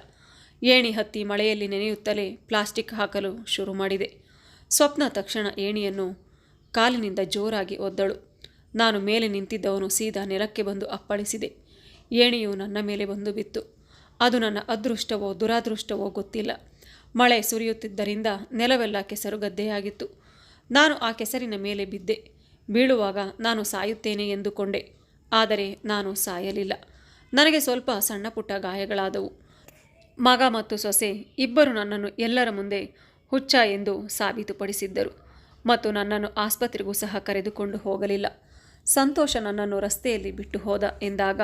ಏಣಿ ಹತ್ತಿ ಮಳೆಯಲ್ಲಿ ನೆನೆಯುತ್ತಲೇ ಪ್ಲಾಸ್ಟಿಕ್ ಹಾಕಲು ಶುರು ಮಾಡಿದೆ. ಸ್ವಪ್ನ ತಕ್ಷಣ ಏಣಿಯನ್ನು ಕಾಲಿನಿಂದ ಜೋರಾಗಿ ಒದ್ದಳು. ನಾನು ಮೇಲೆ ನಿಂತಿದ್ದವನು ಸೀದಾ ನೆಲಕ್ಕೆ ಬಂದು ಅಪ್ಪಳಿಸಿದೆ. ಏಣಿಯು ನನ್ನ ಮೇಲೆ ಬಂದು ಬಿತ್ತು. ಅದು ನನ್ನ ಅದೃಷ್ಟವೋ ದುರಾದೃಷ್ಟವೋ ಗೊತ್ತಿಲ್ಲ. ಮಳೆ ಸುರಿಯುತ್ತಿದ್ದರಿಂದ ನೆಲವೆಲ್ಲ ಕೆಸರು ಗದ್ದೆಯಾಗಿತ್ತು ನಾನು ಆ ಕೆಸರಿನ ಮೇಲೆ ಬಿದ್ದೆ. ಬೀಳುವಾಗ ನಾನು ಸಾಯುತ್ತೇನೆ ಎಂದುಕೊಂಡೆ. ಆದರೆ ನಾನು ಸಾಯಲಿಲ್ಲ. ನನಗೆ ಸ್ವಲ್ಪ ಸಣ್ಣ ಪುಟ್ಟ ಗಾಯಗಳಾದವು. ಮಗ ಮತ್ತು ಸೊಸೆ ಇಬ್ಬರು ನನ್ನನ್ನು ಎಲ್ಲರ ಮುಂದೆ ಹುಚ್ಚ ಎಂದು ಸಾಬೀತುಪಡಿಸಿದ್ದರು ಮತ್ತು ನನ್ನನ್ನು ಆಸ್ಪತ್ರೆಗೂ ಸಹ ಕರೆದುಕೊಂಡು ಹೋಗಲಿಲ್ಲ. ಸಂತೋಷ ನನ್ನನ್ನು ರಸ್ತೆಯಲ್ಲಿ ಬಿಟ್ಟು ಹೋದ ಎಂದಾಗ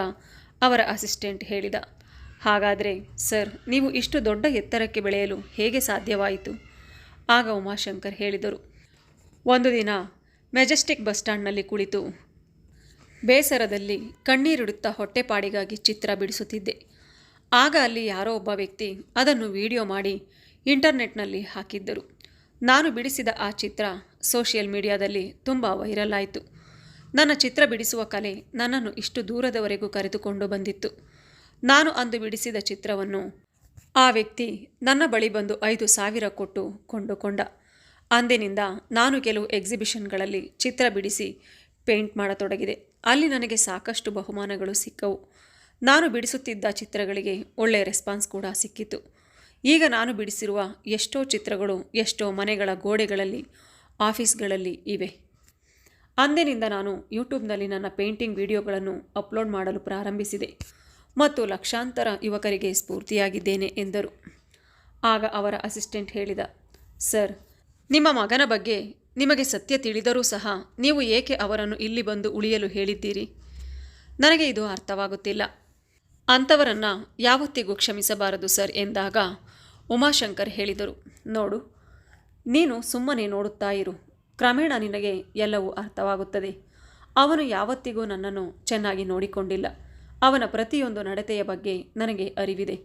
ಅವರ ಅಸಿಸ್ಟೆಂಟ್ ಹೇಳಿದ, ಹಾಗಾದರೆ ಸರ್, ನೀವು ಇಷ್ಟು ದೊಡ್ಡ ಎತ್ತರಕ್ಕೆ ಬೆಳೆಯಲು ಹೇಗೆ ಸಾಧ್ಯವಾಯಿತು? ಆಗ ಉಮಾಶಂಕರ್ ಹೇಳಿದರು, ಒಂದು ದಿನ ಮೆಜೆಸ್ಟಿಕ್ ಬಸ್ ಸ್ಟ್ಯಾಂಡ್ನಲ್ಲಿ ಕುಳಿತು ಬೇಸರದಲ್ಲಿ ಕಣ್ಣೀರಿಡುತ್ತಾ ಹೊಟ್ಟೆಪಾಡಿಗಾಗಿ ಚಿತ್ರ ಬಿಡಿಸುತ್ತಿದ್ದೆ. ಆಗ ಅಲ್ಲಿ ಯಾರೋ ಒಬ್ಬ ವ್ಯಕ್ತಿ ಅದನ್ನು ವಿಡಿಯೋ ಮಾಡಿ ಇಂಟರ್ನೆಟ್ನಲ್ಲಿ ಹಾಕಿದ್ದರು. ನಾನು ಬಿಡಿಸಿದ ಆ ಚಿತ್ರ ಸೋಷಿಯಲ್ ಮೀಡಿಯಾದಲ್ಲಿ ತುಂಬ ವೈರಲ್ ಆಯಿತು. ನನ್ನ ಚಿತ್ರ ಬಿಡಿಸುವ ಕಲೆ ನನ್ನನ್ನು ಇಷ್ಟು ದೂರದವರೆಗೂ ಕರೆದುಕೊಂಡು ಬಂದಿತ್ತು. ನಾನು ಅಂದು ಬಿಡಿಸಿದ ಚಿತ್ರವನ್ನು ಆ ವ್ಯಕ್ತಿ ನನ್ನ ಬಳಿ ಬಂದು ಐದು ಸಾವಿರ ಕೊಟ್ಟು ಕೊಂಡುಕೊಂಡ. ಅಂದಿನಿಂದ ನಾನು ಕೆಲವು ಎಕ್ಸಿಬಿಷನ್ಗಳಲ್ಲಿ ಚಿತ್ರ ಬಿಡಿಸಿ ಪೇಂಟ್ ಮಾಡತೊಡಗಿದೆ. ಅಲ್ಲಿ ನನಗೆ ಸಾಕಷ್ಟು ಬಹುಮಾನಗಳು ಸಿಕ್ಕವು. ನಾನು ಬಿಡಿಸುತ್ತಿದ್ದ ಚಿತ್ರಗಳಿಗೆ ಒಳ್ಳೆಯ ರೆಸ್ಪಾನ್ಸ್ ಕೂಡ ಸಿಕ್ಕಿತು. ಈಗ ನಾನು ಬಿಡಿಸಿರುವ ಎಷ್ಟೋ ಚಿತ್ರಗಳು, ಎಷ್ಟೋ ಮನೆಗಳ ಗೋಡೆಗಳಲ್ಲಿ ಆಫೀಸ್ಗಳಲ್ಲಿ ಇವೆ. ಅಂದಿನಿಂದ ನಾನು ಯೂಟ್ಯೂಬ್ನಲ್ಲಿ ನನ್ನ ಪೇಂಟಿಂಗ್ ವಿಡಿಯೋಗಳನ್ನು ಅಪ್ಲೋಡ್ ಮಾಡಲು ಪ್ರಾರಂಭಿಸಿದೆ ಮತ್ತು ಲಕ್ಷಾಂತರ ಯುವಕರಿಗೆ ಸ್ಫೂರ್ತಿಯಾಗಿದ್ದೇನೆ ಎಂದರು. ಆಗ ಅವರ ಅಸಿಸ್ಟೆಂಟ್ ಹೇಳಿದ ಸರ್ ನಿಮ್ಮ ಮಗನ ಬಗ್ಗೆ ನಿಮಗೆ ಸತ್ಯ ತಿಳಿದರೂ ಸಹ ನೀವು ಏಕೆ ಅವರನ್ನು ಇಲ್ಲಿ ಬಂದು ಉಳಿಯಲು ಹೇಳಿದ್ದೀರಿ? ನನಗೆ ಇದು ಅರ್ಥವಾಗುತ್ತಿಲ್ಲ. ಅಂಥವರನ್ನು ಯಾವತ್ತಿಗೂ ಕ್ಷಮಿಸಬಾರದು ಸರ್ ಎಂದಾಗ ಉಮಾಶಂಕರ್ ಹೇಳಿದರು. ನೋಡು, ನೀನು ಸುಮ್ಮನೆ ನೋಡುತ್ತಾ ಇರು. ಕ್ರಮೇಣ ನಿನಗೆ ಎಲ್ಲವೂ ಅರ್ಥವಾಗುತ್ತದೆ. ಅವನು ಯಾವತ್ತಿಗೂ ನನ್ನನ್ನು ಚೆನ್ನಾಗಿ ನೋಡಿಕೊಂಡಿಲ್ಲ. ಅವನ ಪ್ರತಿಯೊಂದು ನಡತೆಯ ಬಗ್ಗೆ ನನಗೆ ಅರಿವಿದೆ.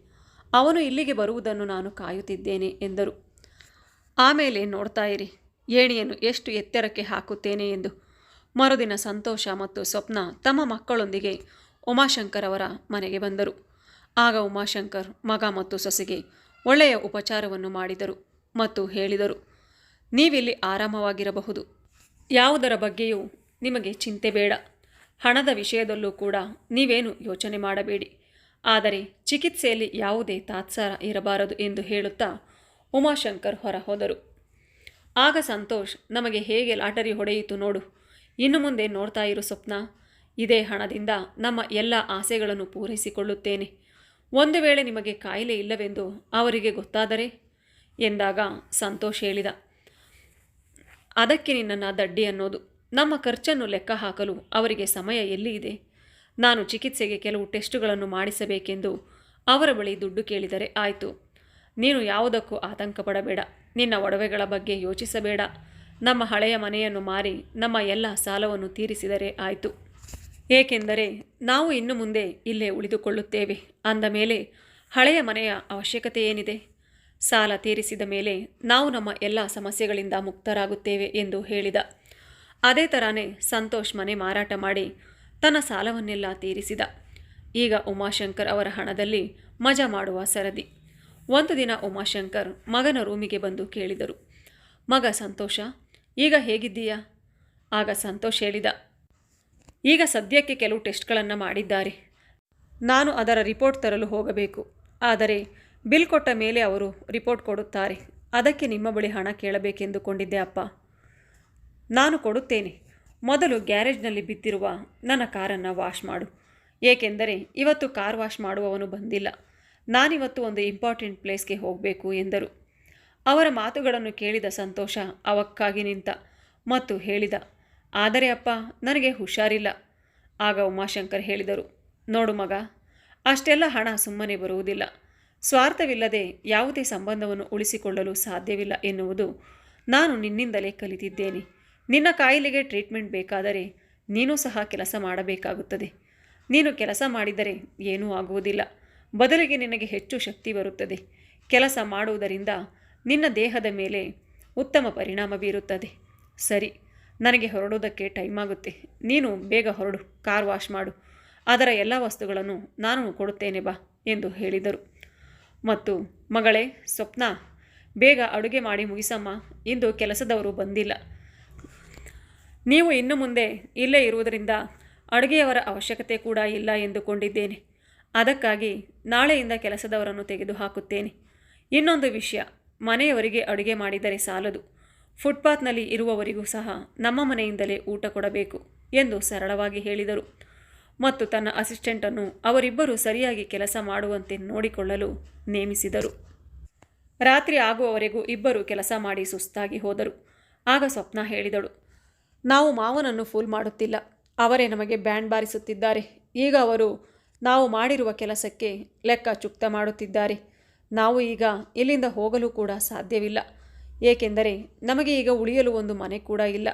ಅವನು ಇಲ್ಲಿಗೆ ಬರುವುದನ್ನು ನಾನು ಕಾಯುತ್ತಿದ್ದೇನೆ ಎಂದರು. ಆಮೇಲೆ ನೋಡ್ತಾ ಇರಿ. ಏಣಿಯನ್ನು ಎಷ್ಟು ಎತ್ತರಕ್ಕೆ ಹಾಕುತ್ತೇನೆ ಎಂದು ಮರುದಿನ ಸಂತೋಷ ಮತ್ತು ಸ್ವಪ್ನ ತಮ್ಮ ಮಕ್ಕಳೊಂದಿಗೆ ಉಮಾಶಂಕರ್ ಅವರ ಮನೆಗೆ ಬಂದರು. ಆಗ ಉಮಾಶಂಕರ್ ಮಗ ಮತ್ತು ಸೊಸೆಗೆ ಒಳ್ಳೆಯ ಉಪಚಾರವನ್ನು ಮಾಡಿದರು ಮತ್ತು ಹೇಳಿದರು, ನೀವಿಲ್ಲಿ ಆರಾಮವಾಗಿರಬಹುದು. ಯಾವುದರ ಬಗ್ಗೆಯೂ ನಿಮಗೆ ಚಿಂತೆ ಬೇಡ. ಹಣದ ವಿಷಯದಲ್ಲೂ ಕೂಡ ನೀವೇನು ಯೋಚನೆ ಮಾಡಬೇಡಿ. ಆದರೆ ಚಿಕಿತ್ಸೆಯಲ್ಲಿ ಯಾವುದೇ ತಾತ್ಸಾರ ಇರಬಾರದು ಎಂದು ಹೇಳುತ್ತಾ ಉಮಾಶಂಕರ್ ಹೊರ ಹೋದರು ಆಗ ಸಂತೋಷ್, ನಮಗೆ ಹೇಗೆ ಲಾಟರಿ ಹೊಡೆಯಿತು ನೋಡು. ಇನ್ನು ಮುಂದೆ ನೋಡ್ತಾ ಇರು ಸ್ವಪ್ನ. ಇದೇ ಹಣದಿಂದ ನಮ್ಮ ಎಲ್ಲ ಆಸೆಗಳನ್ನು ಪೂರೈಸಿಕೊಳ್ಳುತ್ತೇನೆ. ಒಂದು ವೇಳೆ ನಿಮಗೆ ಕಾಯಿಲೆ ಇಲ್ಲವೆಂದು ಅವರಿಗೆ ಗೊತ್ತಾದರೆ? ಎಂದಾಗ ಸಂತೋಷ್ ಹೇಳಿದ, ಅದಕ್ಕೆ ನಿನ್ನನ್ನು ದಡ್ಡಿ ಅನ್ನೋದು. ನಮ್ಮ ಖರ್ಚನ್ನು ಲೆಕ್ಕ ಹಾಕಲು ಅವರಿಗೆ ಸಮಯ ಎಲ್ಲಿ ಇದೆ? ನಾನು ಚಿಕಿತ್ಸೆಗೆ ಕೆಲವು ಟೆಸ್ಟುಗಳನ್ನು ಮಾಡಿಸಬೇಕೆಂದು ಅವರ ಬಳಿ ದುಡ್ಡು ಕೇಳಿದರೆ ಆಯಿತು. ನೀನು ಯಾವುದಕ್ಕೂ ಆತಂಕ ಪಡಬೇಡ ನಿನ್ನ ಒಡವೆಗಳ ಬಗ್ಗೆ ಯೋಚಿಸಬೇಡ. ನಮ್ಮ ಹಳೆಯ ಮನೆಯನ್ನು ಮಾರಿ ನಮ್ಮ ಎಲ್ಲ ಸಾಲವನ್ನು ತೀರಿಸಿದರೆ ಆಯಿತು. ಏಕೆಂದರೆ ನಾವು ಇನ್ನು ಮುಂದೆ ಇಲ್ಲೇ ಉಳಿದುಕೊಳ್ಳುತ್ತೇವೆ. ಅಂದ ಮೇಲೆ ಹಳೆಯ ಮನೆಯ ಅವಶ್ಯಕತೆ ಏನಿದೆ ಸಾಲ ತೀರಿಸಿದ ಮೇಲೆ ನಾವು ನಮ್ಮ ಎಲ್ಲ ಸಮಸ್ಯೆಗಳಿಂದ ಮುಕ್ತರಾಗುತ್ತೇವೆ ಎಂದು ಹೇಳಿದ. ಅದೇ ಥರನೇ ಸಂತೋಷ್ ಮನೆ ಮಾರಾಟ ಮಾಡಿ ತನ್ನ ಸಾಲವನ್ನೆಲ್ಲ ತೀರಿಸಿದ. ಈಗ ಉಮಾಶಂಕರ್ ಅವರ ಹಣದಲ್ಲಿ ಮಜಾ ಮಾಡುವ ಸರದಿ. ಒಂದು ದಿನ ಉಮಾಶಂಕರ್ ಮಗನ ರೂಮಿಗೆ ಬಂದು ಕೇಳಿದರು. ಮಗ ಸಂತೋಷ, ಈಗ ಹೇಗಿದ್ದೀಯಾ? ಆಗ ಸಂತೋಷ್ ಹೇಳಿದ. ಈಗ ಸದ್ಯಕ್ಕೆ ಕೆಲವು ಟೆಸ್ಟ್ಗಳನ್ನು ಮಾಡಿದ್ದಾರೆ. ನಾನು ಅದರ ರಿಪೋರ್ಟ್ ತರಲು ಹೋಗಬೇಕು. ಆದರೆ ಬಿಲ್ ಕೊಟ್ಟ ಮೇಲೆ ಅವರು ರಿಪೋರ್ಟ್ ಕೊಡುತ್ತಾರೆ. ಅದಕ್ಕೆ ನಿಮ್ಮ ಬಳಿ ಹಣ ಕೇಳಬೇಕೆಂದುಕೊಂಡಿದ್ದೆ ಅಪ್ಪ. ನಾನು ಕೊಡುತ್ತೇನೆ. ಮೊದಲು ಗ್ಯಾರೇಜ್ನಲ್ಲಿ ಬಿದ್ದಿರುವ ನನ್ನ ಕಾರನ್ನು ವಾಶ್ ಮಾಡು. ಏಕೆಂದರೆ ಇವತ್ತು ಕಾರ್ ವಾಶ್ ಮಾಡುವವನು ಬಂದಿಲ್ಲ. ನಾನಿವತ್ತು ಒಂದು ಇಂಪಾರ್ಟೆಂಟ್ ಪ್ಲೇಸ್ಗೆ ಹೋಗಬೇಕು ಎಂದರು. ಅವರ ಮಾತುಗಳನ್ನು ಕೇಳಿದ ಸಂತೋಷ ಅವಕ್ಕಾಗಿ ನಿಂತ ಮತ್ತು ಹೇಳಿದ, ಆದರೆ ಅಪ್ಪ, ನನಗೆ ಹುಷಾರಿಲ್ಲ ಆಗ ಉಮಾಶಂಕರ್ ಹೇಳಿದರು, ನೋಡು ಮಗ, ಅಷ್ಟೆಲ್ಲ ಹಣ ಸುಮ್ಮನೆ ಬರುವುದಿಲ್ಲ. ಸ್ವಾರ್ಥವಿಲ್ಲದೆ ಯಾವುದೇ ಸಂಬಂಧವನ್ನು ಉಳಿಸಿಕೊಳ್ಳಲು ಸಾಧ್ಯವಿಲ್ಲ ಎನ್ನುವುದು ನಾನು ನಿನ್ನಿಂದಲೇ ಕಲಿತಿದ್ದೇನೆ. ನಿನ್ನ ಕಾಯಿಲೆಗೆ ಟ್ರೀಟ್ಮೆಂಟ್ ಬೇಕಾದರೆ ನೀನು ಸಹ ಕೆಲಸ ಮಾಡಬೇಕಾಗುತ್ತದೆ. ನೀನು ಕೆಲಸ ಮಾಡಿದರೆ ಏನೂ ಆಗುವುದಿಲ್ಲ. ಬದಲಿಗೆ ನಿನಗೆ ಹೆಚ್ಚು ಶಕ್ತಿ ಬರುತ್ತದೆ. ಕೆಲಸ ಮಾಡುವುದರಿಂದ ನಿನ್ನ ದೇಹದ ಮೇಲೆ ಉತ್ತಮ ಪರಿಣಾಮ ಬೀರುತ್ತದೆ. ಸರಿ, ನನಗೆ ಹೊರಡೋದಕ್ಕೆ ಟೈಮ್ ಆಗುತ್ತೆ. ನೀನು ಬೇಗ ಹೊರಡು ಕಾರ್ ವಾಶ್ ಮಾಡು. ಅದರ ಎಲ್ಲ ವಸ್ತುಗಳನ್ನು ನಾನು ಕೊಡುತ್ತೇನೆ ಬಾ ಎಂದು ಹೇಳಿದರು. ಮತ್ತು, ಮಗಳೇ, ಸ್ವಪ್ನ, ಬೇಗ ಅಡುಗೆ ಮಾಡಿ ಮುಗಿಸಮ್ಮ ಇಂದು ಕೆಲಸದವರು ಬಂದಿಲ್ಲ. ನೀವು ಇನ್ನು ಮುಂದೆ ಇಲ್ಲೇ ಇರುವುದರಿಂದ ಅಡುಗೆಯವರ ಅವಶ್ಯಕತೆ ಕೂಡ ಇಲ್ಲ ಎಂದುಕೊಂಡಿದ್ದೇನೆ. ಅದಕ್ಕಾಗಿ ನಾಳೆಯಿಂದ ಕೆಲಸದವರನ್ನು ತೆಗೆದುಹಾಕುತ್ತೇನೆ. ಇನ್ನೊಂದು ವಿಷಯ, ಮನೆಯವರಿಗೆ ಅಡುಗೆ ಮಾಡಿದರೆ ಸಾಲದು. ಫುಟ್ಪಾತ್ನಲ್ಲಿ ಇರುವವರಿಗೂ ಸಹ ನಮ್ಮ ಮನೆಯಿಂದಲೇ ಊಟ ಕೊಡಬೇಕು ಎಂದು ಸರಳವಾಗಿ ಹೇಳಿದರು. ಮತ್ತು ತನ್ನ ಅಸಿಸ್ಟೆಂಟನ್ನು ಅವರಿಬ್ಬರು ಸರಿಯಾಗಿ ಕೆಲಸ ಮಾಡುವಂತೆ ನೋಡಿಕೊಳ್ಳಲು ನೇಮಿಸಿದರು. ರಾತ್ರಿ ಆಗುವವರೆಗೂ ಇಬ್ಬರು ಕೆಲಸ ಮಾಡಿ ಸುಸ್ತಾಗಿ ಹೋದರು. ಆಗ ಸ್ವಪ್ನ ಹೇಳಿದಳು, ನಾವು ಮಾವನನ್ನು ಫೂಲ್ ಮಾಡುತ್ತಿಲ್ಲ. ಅವರೇ ನಮಗೆ ಬ್ಯಾಂಡ್ ಬಾರಿಸುತ್ತಿದ್ದಾರೆ. ಈಗ ಅವರು ನಾವು ಮಾಡಿರುವ ಕೆಲಸಕ್ಕೆ ಲೆಕ್ಕ ಚುಕ್ತ ಮಾಡುತ್ತಿದ್ದಾರೆ. ನಾವು ಈಗ ಇಲ್ಲಿಂದ ಹೋಗಲು ಕೂಡ ಸಾಧ್ಯವಿಲ್ಲ. ಏಕೆಂದರೆ ನಮಗೆ ಈಗ ಉಳಿಯಲು ಒಂದು ಮನೆ ಕೂಡ ಇಲ್ಲ.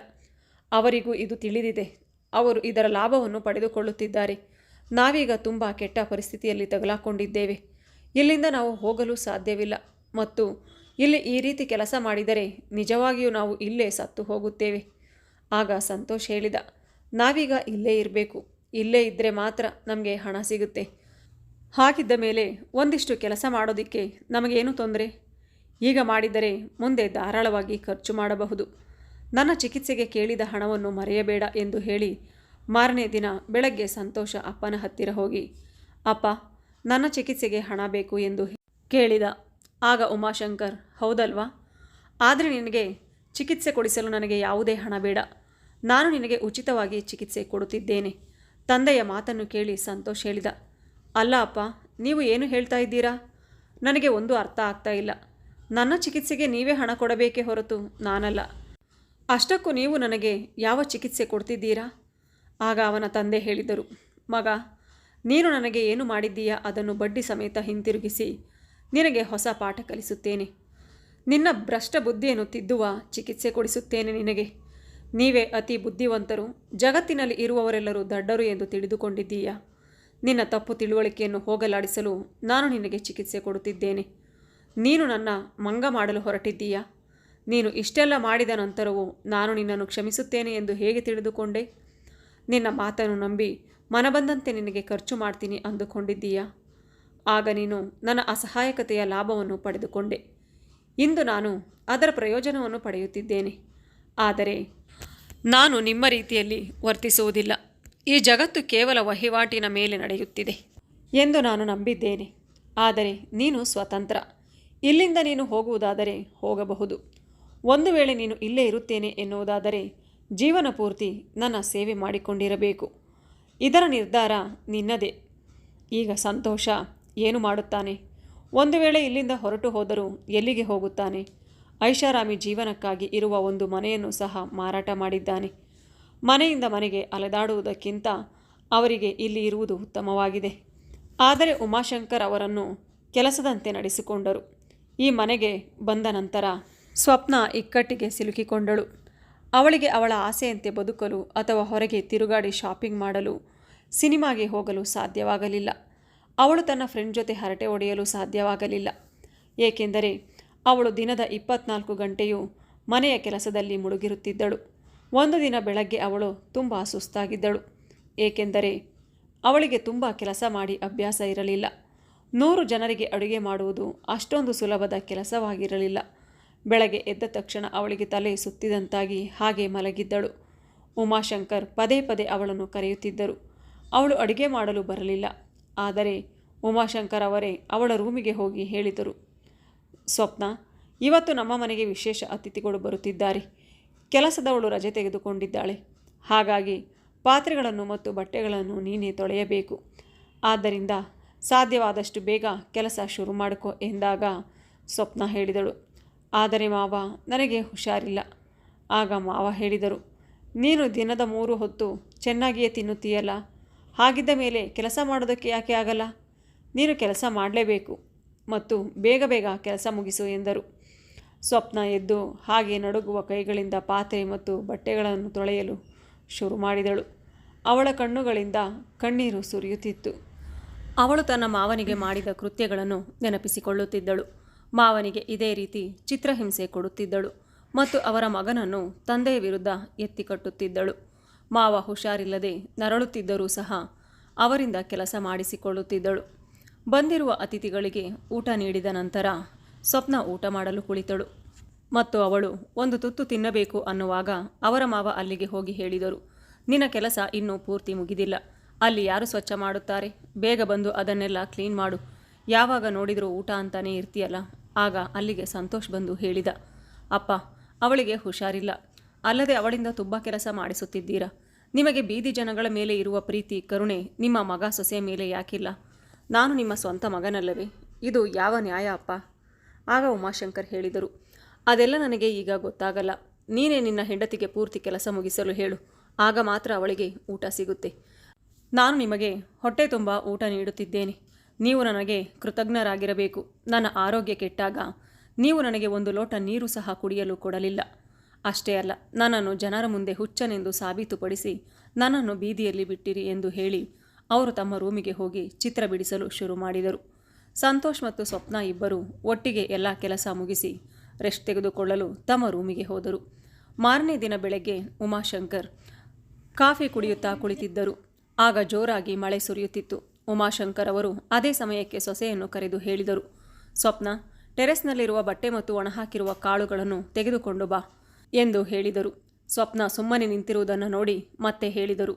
ಅವರಿಗೂ ಇದು ತಿಳಿದಿದೆ. ಅವರು ಇದರ ಲಾಭವನ್ನು ಪಡೆದುಕೊಳ್ಳುತ್ತಿದ್ದಾರೆ. ನಾವೀಗ ತುಂಬ ಕೆಟ್ಟ ಪರಿಸ್ಥಿತಿಯಲ್ಲಿ ತಗಲಾಕೊಂಡಿದ್ದೇವೆ. ಇಲ್ಲಿಂದ ನಾವು ಹೋಗಲು ಸಾಧ್ಯವಿಲ್ಲ. ಮತ್ತು ಇಲ್ಲಿ ಈ ರೀತಿ ಕೆಲಸ ಮಾಡಿದರೆ ನಿಜವಾಗಿಯೂ ನಾವು ಇಲ್ಲೇ ಸತ್ತು ಹೋಗುತ್ತೇವೆ. ಆಗ ಸಂತೋಷ್ ಹೇಳಿದ, ನಾವೀಗ ಇಲ್ಲೇ ಇರಬೇಕು. ಇಲ್ಲೇ ಇದ್ದರೆ ಮಾತ್ರ ನಮಗೆ ಹಣ ಸಿಗುತ್ತೆ. ಹಾಗಿದ್ದ ಮೇಲೆ ಒಂದಿಷ್ಟು ಕೆಲಸ ಮಾಡೋದಕ್ಕೆ ನಮಗೇನು ತೊಂದರೆ? ಈಗ ಮಾಡಿದರೆ ಮುಂದೆ ಧಾರಾಳವಾಗಿ ಖರ್ಚು ಮಾಡಬಹುದು. ನನ್ನ ಚಿಕಿತ್ಸೆಗೆ ಕೇಳಿದ ಹಣವನ್ನು ಮರೆಯಬೇಡ ಎಂದು ಹೇಳಿ ಮಾರನೇ ದಿನ ಬೆಳಗ್ಗೆ ಸಂತೋಷ ಅಪ್ಪನ ಹತ್ತಿರ ಹೋಗಿ, ಅಪ್ಪ, ನನ್ನ ಚಿಕಿತ್ಸೆಗೆ ಹಣ ಬೇಕು ಎಂದು ಕೇಳಿದ. ಆಗ ಉಮಾಶಂಕರ್, ಹೌದಲ್ವಾ? ಆದರೆ ನಿನಗೆ ಚಿಕಿತ್ಸೆ ಕೊಡಿಸಲು ನನಗೆ ಯಾವುದೇ ಹಣ ಬೇಡ. ನಾನು ನಿನಗೆ ಉಚಿತವಾಗಿ ಚಿಕಿತ್ಸೆ ಕೊಡುತ್ತಿದ್ದೇನೆ. ತಂದೆಯ ಮಾತನ್ನು ಕೇಳಿ ಸಂತೋಷ್ ಹೇಳಿದ, ಅಲ್ಲ ಅಪ್ಪ, ನೀವು ಏನು ಹೇಳ್ತಾ ಇದ್ದೀರಾ? ನನಗೆ ಒಂದು ಅರ್ಥ ಆಗ್ತಾ ಇಲ್ಲ. ನನ್ನ ಚಿಕಿತ್ಸೆಗೆ ನೀವೇ ಹಣ ಕೊಡಬೇಕೇ ಹೊರತು ನಾನಲ್ಲ. ಅಷ್ಟಕ್ಕೂ ನೀವು ನನಗೆ ಯಾವ ಚಿಕಿತ್ಸೆ ಕೊಡ್ತಿದ್ದೀರಾ? ಆಗ ಅವನ ತಂದೆ ಹೇಳಿದರು, ಮಗ, ನೀನು ನನಗೆ ಏನು ಮಾಡಿದ್ದೀಯಾ ಅದನ್ನು ಬಡ್ಡಿ ಸಮೇತ ಹಿಂತಿರುಗಿಸಿ, ನಿನಗೆ ಹೊಸ ಪಾಠ ಕಲಿಸುತ್ತೇನೆ. ನಿನ್ನ ಭ್ರಷ್ಟ ಬುದ್ಧಿಯನ್ನು ತಿದ್ದುವ ಚಿಕಿತ್ಸೆ ಕೊಡಿಸುತ್ತೇನೆ ನಿನಗೆ. ನೀವೇ ಅತಿ ಬುದ್ಧಿವಂತರು, ಜಗತ್ತಿನಲ್ಲಿ ಇರುವವರೆಲ್ಲರೂ ದಡ್ಡರು ಎಂದು ತಿಳಿದುಕೊಂಡಿದ್ದೀಯಾ? ನಿನ್ನ ತಪ್ಪು ತಿಳುವಳಿಕೆಯನ್ನು ಹೋಗಲಾಡಿಸಲು ನಾನು ನಿನಗೆ ಚಿಕಿತ್ಸೆ ಕೊಡುತ್ತಿದ್ದೇನೆ. ನೀನು ನನ್ನ ಮಂಗ ಮಾಡಲು ಹೊರಟಿದ್ದೀಯಾ? ನೀನು ಇಷ್ಟೆಲ್ಲ ಮಾಡಿದ ನಂತರವೂ ನಾನು ನಿನ್ನನ್ನು ಕ್ಷಮಿಸುತ್ತೇನೆ ಎಂದು ಹೇಗೆ ತಿಳಿದುಕೊಂಡೆ? ನಿನ್ನ ಮಾತನ್ನು ನಂಬಿ ಮನಬಂದಂತೆ ನಿನಗೆ ಖರ್ಚು ಮಾಡ್ತೀನಿ ಅಂದುಕೊಂಡಿದ್ದೀಯಾ? ಆಗ ನೀನು ನನ್ನ ಅಸಹಾಯಕತೆಯ ಲಾಭವನ್ನು ಪಡೆದುಕೊಂಡೆ. ಇಂದು ನಾನು ಅದರ ಪ್ರಯೋಜನವನ್ನು ಪಡೆಯುತ್ತಿದ್ದೇನೆ. ಆದರೆ ನಾನು ನಿಮ್ಮ ರೀತಿಯಲ್ಲಿ ವರ್ತಿಸುವುದಿಲ್ಲ. ಈ ಜಗತ್ತು ಕೇವಲ ವಹಿವಾಟಿನ ಮೇಲೆ ನಡೆಯುತ್ತಿದೆ ಎಂದು ನಾನು ನಂಬಿದ್ದೇನೆ. ಆದರೆ ನೀನು ಸ್ವತಂತ್ರ. ಇಲ್ಲಿಂದ ನೀನು ಹೋಗುವುದಾದರೆ ಹೋಗಬಹುದು. ಒಂದು ವೇಳೆ ನೀನು ಇಲ್ಲೇ ಇರುತ್ತೇನೆ ಎನ್ನುವುದಾದರೆ ಜೀವನ ಪೂರ್ತಿ ನನ್ನ ಸೇವೆ ಮಾಡಿಕೊಂಡಿರಬೇಕು. ಇದರ ನಿರ್ಧಾರ ನಿನ್ನದೇ. ಈಗ ಸಂತೋಷ, ಏನು ಮಾಡುತ್ತಾನೆ? ಒಂದು ವೇಳೆ ಇಲ್ಲಿಂದ ಹೊರಟು ಹೋದರೂ ಎಲ್ಲಿಗೆ ಹೋಗುತ್ತಾನೆ? ಐಷಾರಾಮಿ ಜೀವನಕ್ಕಾಗಿ ಇರುವ ಒಂದು ಮನೆಯನ್ನು ಸಹ ಮಾರಾಟ ಮಾಡಿದ್ದಾನೆ. ಮನೆಯಿಂದ ಮನೆಗೆ ಅಲೆದಾಡುವುದಕ್ಕಿಂತ ಅವರಿಗೆ ಇಲ್ಲಿ ಇರುವುದು ಉತ್ತಮವಾಗಿದೆ. ಆದರೆ ಉಮಾಶಂಕರ್ ಅವರನ್ನು ಕೆಲಸದಂತೆ ನಡೆಸಿಕೊಂಡರು. ಈ ಮನೆಗೆ ಬಂದ ನಂತರ ಸ್ವಪ್ನ ಇಕ್ಕಟ್ಟಿಗೆ ಸಿಲುಕಿಕೊಂಡಳು. ಅವಳಿಗೆ ಅವಳ ಆಸೆಯಂತೆ ಬದುಕಲು ಅಥವಾ ಹೊರಗೆ ತಿರುಗಾಡಿ ಶಾಪಿಂಗ್ ಮಾಡಲು, ಸಿನಿಮಾಗೆ ಹೋಗಲು ಸಾಧ್ಯವಾಗಲಿಲ್ಲ. ಅವಳು ತನ್ನ ಫ್ರೆಂಡ್ ಜೊತೆ ಹರಟೆ ಹೊಡೆಯಲು ಸಾಧ್ಯವಾಗಲಿಲ್ಲ. ಏಕೆಂದರೆ ಅವಳು ದಿನದ ಇಪ್ಪತ್ನಾಲ್ಕು ಗಂಟೆಯೂ ಮನೆಯ ಕೆಲಸದಲ್ಲಿ ಮುಳುಗಿರುತ್ತಿದ್ದಳು. ಒಂದು ದಿನ ಬೆಳಗ್ಗೆ ಅವಳು ತುಂಬ ಸುಸ್ತಾಗಿದ್ದಳು. ಏಕೆಂದರೆ ಅವಳಿಗೆ ತುಂಬ ಕೆಲಸ ಮಾಡಿ ಅಭ್ಯಾಸ ಇರಲಿಲ್ಲ. ನೂರು ಜನರಿಗೆ ಅಡುಗೆ ಮಾಡುವುದು ಅಷ್ಟೊಂದು ಸುಲಭದ ಕೆಲಸವಾಗಿರಲಿಲ್ಲ. ಬೆಳಗ್ಗೆ ಎದ್ದ ತಕ್ಷಣ ಅವಳಿಗೆ ತಲೆ ಸುತ್ತಿದಂತಾಗಿ ಹಾಗೆ ಮಲಗಿದ್ದಳು. ಉಮಾಶಂಕರ್ ಪದೇ ಪದೇ ಅವಳನ್ನು ಕರೆಯುತ್ತಿದ್ದರು. ಅವಳು ಅಡುಗೆ ಮಾಡಲು ಬರಲಿಲ್ಲ. ಆದರೆ ಉಮಾಶಂಕರ್ ಅವರೇ ಅವಳ ರೂಮಿಗೆ ಹೋಗಿ ಹೇಳಿದರು. ಸ್ವಪ್ನ. ಇವತ್ತು ನಮ್ಮ ಮನೆಗೆ ವಿಶೇಷ ಅತಿಥಿಗಳು ಬರುತ್ತಿದ್ದಾರೆ. ಕೆಲಸದವಳು ರಜೆ ತೆಗೆದುಕೊಂಡಿದ್ದಾಳೆ. ಹಾಗಾಗಿ ಪಾತ್ರೆಗಳನ್ನು ಮತ್ತು ಬಟ್ಟೆಗಳನ್ನು ನೀನೇ ತೊಳೆಯಬೇಕು. ಆದ್ದರಿಂದ ಸಾಧ್ಯವಾದಷ್ಟು ಬೇಗ ಕೆಲಸ ಶುರು ಮಾಡಿಕೊ ಎಂದಾಗ ಸ್ವಪ್ನ ಹೇಳಿದಳು. ಆದರೆ ಮಾವ, ನನಗೆ ಹುಷಾರಿಲ್ಲ. ಆಗ ಮಾವ ಹೇಳಿದರು, ನೀನು ದಿನದ ಮೂರು ಹೊತ್ತು ಚೆನ್ನಾಗಿಯೇ ತಿನ್ನುತ್ತೀಯಲ್ಲ? ಹಾಗಿದ್ದ ಮೇಲೆ ಕೆಲಸ ಮಾಡೋದಕ್ಕೆ ಯಾಕೆ ಆಗಲ್ಲ? ನೀನು ಕೆಲಸ ಮಾಡಲೇಬೇಕು. ಮತ್ತು ಬೇಗ ಬೇಗ ಕೆಲಸ ಮುಗಿಸು ಎಂದರು. ಸ್ವಪ್ನ ಎದ್ದು ಹಾಗೆ ನಡುಗುವ ಕೈಗಳಿಂದ ಪಾತ್ರೆ ಮತ್ತು ಬಟ್ಟೆಗಳನ್ನು ತೊಳೆಯಲು ಶುರು ಮಾಡಿದಳು. ಅವಳ ಕಣ್ಣುಗಳಿಂದ ಕಣ್ಣೀರು ಸುರಿಯುತ್ತಿತ್ತು. ಅವಳು ತನ್ನ ಮಾವನಿಗೆ ಮಾಡಿದ ಕೃತ್ಯಗಳನ್ನು ನೆನಪಿಸಿಕೊಳ್ಳುತ್ತಿದ್ದಳು. ಮಾವನಿಗೆ ಇದೇ ರೀತಿ ಚಿತ್ರಹಿಂಸೆ ಕೊಡುತ್ತಿದ್ದಳು ಮತ್ತು ಅವರ ಮಗನನ್ನು ತಂದೆಯ ವಿರುದ್ಧ ಎತ್ತಿಕಟ್ಟುತ್ತಿದ್ದಳು. ಮಾವ ಹುಷಾರಿಲ್ಲದೆ ನರಳುತ್ತಿದ್ದರೂ ಸಹ ಅವರಿಂದ ಕೆಲಸ ಮಾಡಿಸಿಕೊಳ್ಳುತ್ತಿದ್ದಳು. ಬಂದಿರುವ ಅತಿಥಿಗಳಿಗೆ ಊಟ ನೀಡಿದ ನಂತರ ಸ್ವಪ್ನ ಊಟ ಮಾಡಲು ಕುಳಿತಳು. ಮತ್ತು ಅವಳು, ಒಂದು ತುತ್ತು ತಿನ್ನಬೇಕು ಅನ್ನುವಾಗ ಅವರ ಮಾವ ಅಲ್ಲಿಗೆ ಹೋಗಿ ಹೇಳಿದರು. ನಿನ್ನ ಕೆಲಸ ಇನ್ನೂ ಪೂರ್ತಿ ಮುಗಿದಿಲ್ಲ. ಅಲ್ಲಿ ಯಾರು ಸ್ವಚ್ಛ ಮಾಡುತ್ತಾರೆ? ಬೇಗ ಬಂದು ಅದನ್ನೆಲ್ಲ ಕ್ಲೀನ್ ಮಾಡು. ಯಾವಾಗ ನೋಡಿದರೂ ಊಟ ಅಂತಾನೇ ಇರ್ತೀಯಲ್ಲ ಆಗ ಅಲ್ಲಿಗೆ ಸಂತೋಷ್ ಬಂದು ಹೇಳಿದ, ಅಪ್ಪ, ಅವಳಿಗೆ ಹುಷಾರಿಲ್ಲ. ಅಲ್ಲದೆ ಅವಳಿಂದ ತುಂಬ ಕೆಲಸ ಮಾಡಿಸುತ್ತಿದ್ದೀರಾ. ನಿಮಗೆ ಬೀದಿ ಜನಗಳ ಮೇಲೆ ಇರುವ ಪ್ರೀತಿ, ಕರುಣೆ ನಿಮ್ಮ ಮಗ ಸೊಸೆಯ ಮೇಲೆ ಯಾಕಿಲ್ಲ. ನಾನು ನಿಮ್ಮ ಸ್ವಂತ ಮಗನಲ್ಲವೇ? ಇದು ಯಾವ ನ್ಯಾಯ ಅಪ್ಪ? ಆಗ ಉಮಾಶಂಕರ್ ಹೇಳಿದರು. ಅದೆಲ್ಲ ನನಗೆ ಈಗ ಗೊತ್ತಾಗಲ್ಲ. ನೀನೇ ನಿನ್ನ ಹೆಂಡತಿಗೆ ಪೂರ್ತಿ ಕೆಲಸ ಮುಗಿಸಲು ಹೇಳು. ಆಗ ಮಾತ್ರ ಅವಳಿಗೆ ಊಟ ಸಿಗುತ್ತೆ. ನಾನು ನಿಮಗೆ ಹೊಟ್ಟೆ ತುಂಬ ಊಟ ನೀಡುತ್ತಿದ್ದೇನೆ. ನೀವು ನನಗೆ ಕೃತಜ್ಞರಾಗಿರಬೇಕು. ನನ್ನ ಆರೋಗ್ಯ ಕೆಟ್ಟಾಗ ನೀವು ನನಗೆ ಒಂದು ಲೋಟ ನೀರು ಸಹ ಕುಡಿಯಲು ಕೊಡಲಿಲ್ಲ. ಅಷ್ಟೇ ಅಲ್ಲ, ನನ್ನನ್ನು ಜನರ ಮುಂದೆ ಹುಚ್ಚನೆಂದು ಸಾಬೀತುಪಡಿಸಿ ನನ್ನನ್ನು ಬೀದಿಯಲ್ಲಿ ಬಿಟ್ಟಿರಿ ಎಂದು ಹೇಳಿ ಅವರು ತಮ್ಮ ರೂಮಿಗೆ ಹೋಗಿ ಚಿತ್ರ ಬಿಡಿಸಲು ಶುರು ಮಾಡಿದರು. ಸಂತೋಷ್ ಮತ್ತು ಸ್ವಪ್ನ ಇಬ್ಬರು ಒಟ್ಟಿಗೆ ಎಲ್ಲ ಕೆಲಸ ಮುಗಿಸಿ ರೆಸ್ಟ್ ತೆಗೆದುಕೊಳ್ಳಲು ತಮ್ಮ ರೂಮಿಗೆ ಹೋದರು. ಮಾರನೇ ದಿನ ಬೆಳಗ್ಗೆ ಉಮಾಶಂಕರ್ ಕಾಫಿ ಕುಡಿಯುತ್ತಾ ಕುಳಿತಿದ್ದರು. ಆಗ ಜೋರಾಗಿ ಮಳೆ ಸುರಿಯುತ್ತಿತ್ತು. ಉಮಾಶಂಕರ್ ಅವರು ಅದೇ ಸಮಯಕ್ಕೆ ಸೊಸೆಯನ್ನು ಕರೆದು ಹೇಳಿದರು, ಸ್ವಪ್ನ, ಟೆರೆಸ್ನಲ್ಲಿರುವ ಬಟ್ಟೆ ಮತ್ತು ಒಣಹಾಕಿರುವ ಕಾಳುಗಳನ್ನು ತೆಗೆದುಕೊಂಡು ಬಾ ಎಂದು ಹೇಳಿದರು. ಸ್ವಪ್ನ ಸುಮ್ಮನೆ ನಿಂತಿರುವುದನ್ನು ನೋಡಿ ಮತ್ತೆ ಹೇಳಿದರು.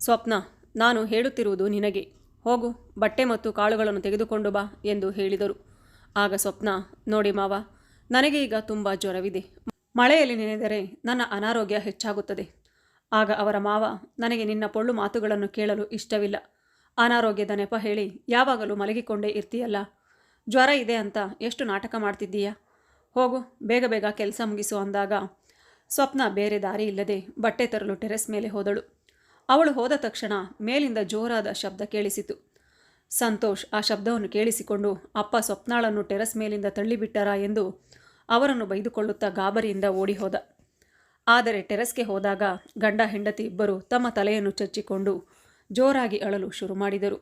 ಸ್ವಪ್ನ ನಾನು ಹೇಳುತ್ತಿರುವುದು ನಿನಗೆ. ಹೋಗು, ಬಟ್ಟೆ ಮತ್ತು ಕಾಳುಗಳನ್ನು ತೆಗೆದುಕೊಂಡು ಬಾ ಎಂದು ಹೇಳಿದರು. ಆಗ ಸ್ವಪ್ನ, ನೋಡಿ ಮಾವ, ನನಗೆ ಈಗ ತುಂಬ ಜ್ವರವಿದೆ. ಮಳೆಯಲ್ಲಿ ನೆನೆದರೆ ನನ್ನ ಅನಾರೋಗ್ಯ ಹೆಚ್ಚಾಗುತ್ತದೆ. ಆಗ ಅವರ ಮಾವ, ನನಗೆ ನಿನ್ನ ಪೊಳ್ಳು ಮಾತುಗಳನ್ನು ಕೇಳಲು ಇಷ್ಟವಿಲ್ಲ. ಅನಾರೋಗ್ಯದ ನೆಪ ಹೇಳಿ, ಯಾವಾಗಲೂ ಮಲಗಿಕೊಂಡೇ ಇರ್ತೀಯಲ್ಲ. ಜ್ವರ ಇದೆ ಅಂತ ಎಷ್ಟು ನಾಟಕ ಮಾಡ್ತಿದ್ದೀಯಾ? ಹೋಗು, ಬೇಗ ಬೇಗ ಕೆಲಸ ಮುಗಿಸು ಅಂದಾಗ ಸ್ವಪ್ನ ಬೇರೆ ದಾರಿ ಇಲ್ಲದೆ ಬಟ್ಟೆ ತರಲು ಟೆರೆಸ್ ಮೇಲೆ ಹೋದಳು. ಅವಳು ಹೋದ ತಕ್ಷಣ ಮೇಲಿಂದ ಜೋರಾದ ಶಬ್ದ ಕೇಳಿಸಿತು. ಸಂತೋಷ್ ಆ ಶಬ್ದವನ್ನು ಕೇಳಿಸಿಕೊಂಡು, ಅಪ್ಪ ಸ್ವಪ್ನಾಳನ್ನು ಟೆರಸ್ ಮೇಲಿಂದ ತಳ್ಳಿಬಿಟ್ಟರಾ? ಎಂದು ಅವರನ್ನು ಬೈದುಕೊಳ್ಳುತ್ತಾ ಗಾಬರಿಯಿಂದ ಓಡಿ ಹೋದ ಆದರೆ ಟೆರಸ್ಗೆ ಹೋದಾಗ ಗಂಡ ಹೆಂಡತಿ ಇಬ್ಬರು ತಮ್ಮ ತಲೆಯನ್ನು ಚಚ್ಚಿಕೊಂಡು ಜೋರಾಗಿ ಅಳಲು ಶುರು ಮಾಡಿದರು.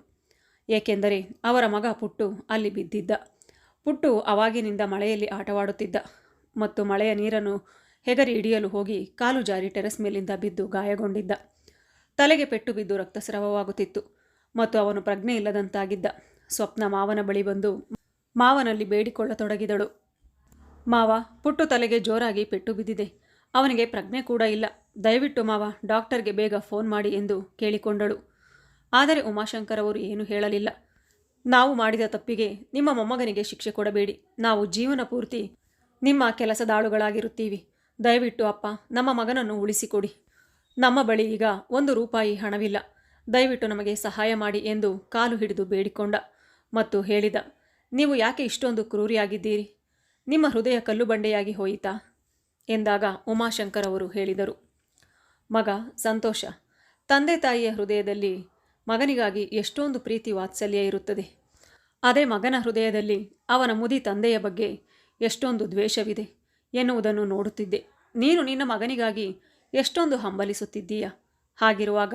ಏಕೆಂದರೆ ಅವರ ಮಗ ಪುಟ್ಟು ಅಲ್ಲಿ ಬಿದ್ದಿದ್ದ. ಪುಟ್ಟು ಅವಾಗಿನಿಂದ ಮಳೆಯಲ್ಲಿ ಆಟವಾಡುತ್ತಿದ್ದ ಮತ್ತು ಮಳೆಯ ನೀರನ್ನು ಹೆಗರಿ ಹಿಡಿಯಲು ಹೋಗಿ ಕಾಲು ಜಾರಿ ಟೆರೆಸ್ ಮೇಲಿಂದ ಬಿದ್ದು ಗಾಯಗೊಂಡಿದ್ದ. ತಲೆಗೆ ಪೆಟ್ಟು ಬಿದ್ದು ರಕ್ತಸ್ರಾವವಾಗುತ್ತಿತ್ತು. ಮತ್ತು ಅವನು ಪ್ರಜ್ಞೆ ಇಲ್ಲದಂತಾಗಿದ್ದ. ಸ್ವಪ್ನ ಮಾವನ ಬಳಿ ಬಂದು ಮಾವನಲ್ಲಿ ಬೇಡಿಕೊಳ್ಳತೊಡಗಿದಳು. ಮಾವ, ಪುಟ್ಟು ತಲೆಗೆ ಜೋರಾಗಿ ಪೆಟ್ಟು ಬಿದ್ದಿದೆ. ಅವನಿಗೆ ಪ್ರಜ್ಞೆ ಕೂಡ ಇಲ್ಲ. ದಯವಿಟ್ಟು ಮಾವ, ಡಾಕ್ಟರ್ಗೆ ಬೇಗ ಫೋನ್ ಮಾಡಿ ಎಂದು ಕೇಳಿಕೊಂಡಳು. ಆದರೆ ಉಮಾಶಂಕರ್ ಅವರು ಏನೂ ಹೇಳಲಿಲ್ಲ. ನಾವು ಮಾಡಿದ ತಪ್ಪಿಗೆ ನಿಮ್ಮ ಮೊಮ್ಮಗನಿಗೆ ಶಿಕ್ಷೆ ಕೊಡಬೇಡಿ. ನಾವು ಜೀವನ ಪೂರ್ತಿ ನಿಮ್ಮ ಕೆಲಸದಾಳುಗಳಾಗಿರುತ್ತೀವಿ ದಯವಿಟ್ಟು ಅಪ್ಪ, ನಮ್ಮ ಮಗನನ್ನು ಉಳಿಸಿಕೊಡಿ. ನಮ್ಮ ಬಳಿ ಈಗ ಒಂದು ರೂಪಾಯಿ ಹಣವಿಲ್ಲ. ದಯವಿಟ್ಟು ನಮಗೆ ಸಹಾಯ ಮಾಡಿ ಎಂದು ಕಾಲು ಹಿಡಿದು ಬೇಡಿಕೊಂಡ ಮತ್ತು ಹೇಳಿದ, ನೀವು ಯಾಕೆ ಇಷ್ಟೊಂದು ಕ್ರೂರಿಯಾಗಿದ್ದೀರಿ? ನಿಮ್ಮ ಹೃದಯ ಕಲ್ಲು ಬಂಡೆಯಾಗಿ ಹೋಯಿತಾ? ಎಂದಾಗ ಉಮಾಶಂಕರ್ ಅವರು ಹೇಳಿದರು, ಮಗ ಸಂತೋಷ, ತಂದೆ ತಾಯಿಯ ಹೃದಯದಲ್ಲಿ ಮಗನಿಗಾಗಿ ಎಷ್ಟೊಂದು ಪ್ರೀತಿ ವಾತ್ಸಲ್ಯ ಇರುತ್ತದೆ. ಅದೇ ಮಗನ ಹೃದಯದಲ್ಲಿ ಅವನ ಮುದಿ ತಂದೆಯ ಬಗ್ಗೆ ಎಷ್ಟೊಂದು ದ್ವೇಷವಿದೆ ಎನ್ನುವುದನ್ನು ನೋಡುತ್ತಿದ್ದೆ. ನೀನು ನಿನ್ನ ಮಗನಿಗಾಗಿ ಎಷ್ಟೊಂದು ಹಂಬಲಿಸುತ್ತಿದ್ದೀಯ? ಹಾಗಿರುವಾಗ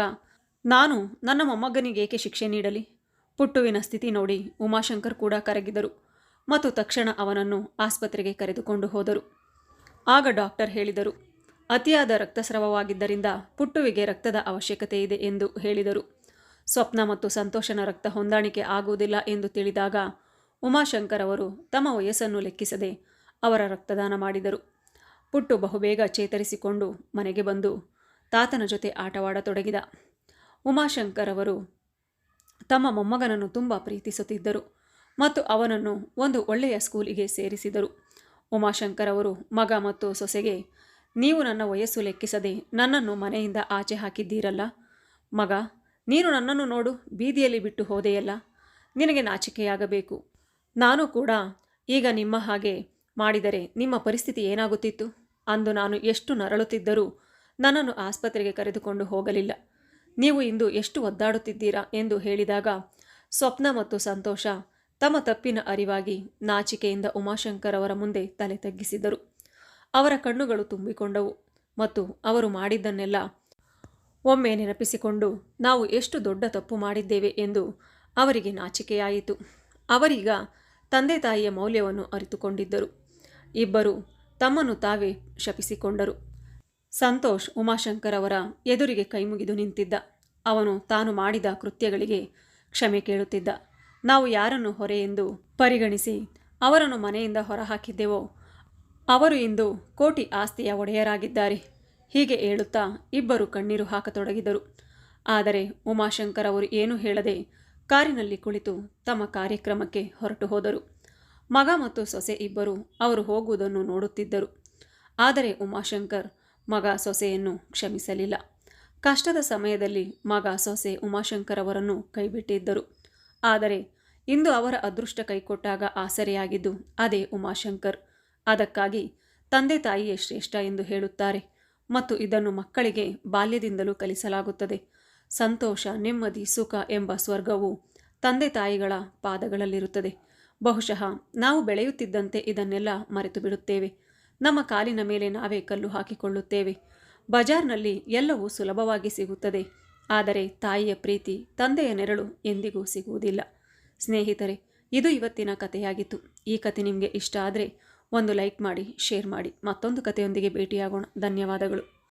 ನಾನು ನನ್ನ ಮೊಮ್ಮಗನಿಗೇಕೆ ಶಿಕ್ಷೆ ನೀಡಲಿ? ಪುಟ್ಟುವಿನ ಸ್ಥಿತಿ ನೋಡಿ ಉಮಾಶಂಕರ್ ಕೂಡ ಕರಗಿದರು ಮತ್ತು ತಕ್ಷಣ ಅವನನ್ನು ಆಸ್ಪತ್ರೆಗೆ ಕರೆದುಕೊಂಡು ಹೋದರು. ಆಗ ಡಾಕ್ಟರ್ ಹೇಳಿದರು, ಅತಿಯಾದ ರಕ್ತಸ್ರಾವವಾಗಿದ್ದರಿಂದ ಪುಟ್ಟುವಿಗೆ ರಕ್ತದ ಅವಶ್ಯಕತೆ ಇದೆ ಎಂದು ಹೇಳಿದರು. ಸ್ವಪ್ನ ಮತ್ತು ಸಂತೋಷನ ರಕ್ತ ಹೊಂದಾಣಿಕೆ ಆಗುವುದಿಲ್ಲ ಎಂದು ತಿಳಿದಾಗ ಉಮಾಶಂಕರ್ ಅವರು ತಮ್ಮ ವಯಸ್ಸನ್ನು ಲೆಕ್ಕಿಸದೆ ಅವರ ರಕ್ತದಾನ ಮಾಡಿದರು. ಪುಟ್ಟು ಬಹುಬೇಗ ಚೇತರಿಸಿಕೊಂಡು ಮನೆಗೆ ಬಂದು ತಾತನ ಜೊತೆ ಆಟವಾಡತೊಡಗಿದ. ಉಮಾಶಂಕರ್ ಅವರು ತಮ್ಮ ಮೊಮ್ಮಗನನ್ನು ತುಂಬ ಪ್ರೀತಿಸುತ್ತಿದ್ದರು ಮತ್ತು ಅವನನ್ನು ಒಂದು ಒಳ್ಳೆಯ ಸ್ಕೂಲಿಗೆ ಸೇರಿಸಿದರು. ಉಮಾಶಂಕರ್ ಅವರು, ಮಗ ಮತ್ತು ಸೊಸೆಗೆ, ನೀವು ನನ್ನ ವಯಸ್ಸು ಲೆಕ್ಕಿಸದೆ ನನ್ನನ್ನು ಮನೆಯಿಂದ ಆಚೆ ಹಾಕಿದ್ದೀರಲ್ಲ? ಮಗ, ನೀನು ನನ್ನನ್ನು ನೋಡು, ಬೀದಿಯಲ್ಲಿ ಬಿಟ್ಟು ಹೋದೆಯಲ್ಲ? ನಿನಗೆ ನಾಚಿಕೆಯಾಗಬೇಕು. ನಾನು ಕೂಡ ಈಗ ನಿಮ್ಮ ಹಾಗೆ ಮಾಡಿದರೆ ನಿಮ್ಮ ಪರಿಸ್ಥಿತಿ ಏನಾಗುತ್ತಿತ್ತು? ಅಂದು ನಾನು ಎಷ್ಟು ನರಳುತ್ತಿದ್ದರೂ ನನ್ನನ್ನು ಆಸ್ಪತ್ರೆಗೆ ಕರೆದುಕೊಂಡು ಹೋಗಲಿಲ್ಲ. ನೀವು ಇಂದು ಎಷ್ಟು ಒದ್ದಾಡುತ್ತಿದ್ದೀರಾ ಎಂದು ಹೇಳಿದಾಗ, ಸ್ವಪ್ನ ಮತ್ತು ಸಂತೋಷ ತಮ್ಮ ತಪ್ಪಿನ ಅರಿವಾಗಿ ನಾಚಿಕೆಯಿಂದ ಉಮಾಶಂಕರ್ ಅವರ ಮುಂದೆ ತಲೆ ತಗ್ಗಿಸಿದರು. ಅವರ ಕಣ್ಣುಗಳು ತುಂಬಿಕೊಂಡವು ಮತ್ತು ಅವರು ಮಾಡಿದ್ದನ್ನೆಲ್ಲ ಒಮ್ಮೆ ನೆನಪಿಸಿಕೊಂಡು, ನಾವು ಎಷ್ಟು ದೊಡ್ಡ ತಪ್ಪು ಮಾಡಿದ್ದೇವೆ ಎಂದು ಅವರಿಗೆ ನಾಚಿಕೆಯಾಯಿತು. ಅವರೀಗ ತಂದೆ ತಾಯಿಯ ಮೌಲ್ಯವನ್ನು ಅರಿತುಕೊಂಡಿದ್ದರು. ಇಬ್ಬರು ತಮ್ಮನ್ನು ತಾವೇ ಶಪಿಸಿಕೊಂಡರು. ಸಂತೋಷ್ ಉಮಾಶಂಕರ್ ಅವರ ಎದುರಿಗೆ ಕೈಮುಗಿದು ನಿಂತಿದ್ದ. ಅವನು ತಾನು ಮಾಡಿದ ಕೃತ್ಯಗಳಿಗೆ ಕ್ಷಮೆ ಕೇಳುತ್ತಿದ್ದ. ನಾವು ಯಾರನ್ನು ಹೊರೆ ಎಂದು ಪರಿಗಣಿಸಿ ಅವರನ್ನು ಮನೆಯಿಂದ ಹೊರಹಾಕಿದ್ದೆವೋ, ಅವರು ಇಂದು ಕೋಟಿ ಆಸ್ತಿಯ ಒಡೆಯರಾಗಿದ್ದಾರೆ, ಹೀಗೆ ಹೇಳುತ್ತಾ ಇಬ್ಬರು ಕಣ್ಣೀರು ಹಾಕತೊಡಗಿದರು. ಆದರೆ ಉಮಾಶಂಕರ್ ಅವರು ಏನೂ ಹೇಳದೆ ಕಾರಿನಲ್ಲಿ ಕುಳಿತು ತಮ್ಮ ಕಾರ್ಯಕ್ರಮಕ್ಕೆ ಹೊರಟು ಹೋದರು ಮಗ ಮತ್ತು ಸೊಸೆ ಇಬ್ಬರು ಅವರು ಹೋಗುವುದನ್ನು ನೋಡುತ್ತಿದ್ದರು. ಆದರೆ ಉಮಾಶಂಕರ್ ಮಗ ಸೊಸೆಯನ್ನು ಕ್ಷಮಿಸಲಿಲ್ಲ. ಕಷ್ಟದ ಸಮಯದಲ್ಲಿ ಮಗ ಸೊಸೆ ಉಮಾಶಂಕರ್ ಅವರನ್ನು ಕೈಬಿಟ್ಟಿದ್ದರು. ಆದರೆ ಇಂದು ಅವರ ಅದೃಷ್ಟ ಕೈಕೊಟ್ಟಾಗ ಆಸರೆಯಾಗಿದ್ದು ಅದೇ ಉಮಾಶಂಕರ್. ಅದಕ್ಕಾಗಿ ತಂದೆ ತಾಯಿಯೇ ಶ್ರೇಷ್ಠ ಎಂದು ಹೇಳುತ್ತಾರೆ ಮತ್ತು ಇದನ್ನು ಮಕ್ಕಳಿಗೆ ಬಾಲ್ಯದಿಂದಲೂ ಕಲಿಸಲಾಗುತ್ತದೆ. ಸಂತೋಷ, ನೆಮ್ಮದಿ, ಸುಖ ಎಂಬ ಸ್ವರ್ಗವು ತಂದೆ ತಾಯಿಗಳ ಪಾದಗಳಲ್ಲಿರುತ್ತದೆ. ಬಹುಶಃ ನಾವು ಬೆಳೆಯುತ್ತಿದ್ದಂತೆ ಇದನ್ನೆಲ್ಲ ಮರೆತು ಬಿಡುತ್ತೇವೆ ನಮ್ಮ ಕಾಲಿನ ಮೇಲೆ ನಾವೇ ಕಲ್ಲು ಹಾಕಿಕೊಳ್ಳುತ್ತೇವೆ. ಬಜಾರ್ನಲ್ಲಿ ಎಲ್ಲವೂ ಸುಲಭವಾಗಿ ಸಿಗುತ್ತದೆ. ಆದರೆ ತಾಯಿಯ ಪ್ರೀತಿ, ತಂದೆಯ ನೆರಳು ಎಂದಿಗೂ ಸಿಗುವುದಿಲ್ಲ. ಸ್ನೇಹಿತರೆ, ಇದು ಇವತ್ತಿನ ಕಥೆಯಾಗಿತ್ತು. ಈ ಕತೆ ನಿಮಗೆ ಇಷ್ಟ ಆದರೆ ಒಂದು ಲೈಕ್ ಮಾಡಿ, ಶೇರ್ ಮಾಡಿ. ಮತ್ತೊಂದು ಕಥೆಯೊಂದಿಗೆ ಭೇಟಿಯಾಗೋಣ. ಧನ್ಯವಾದಗಳು.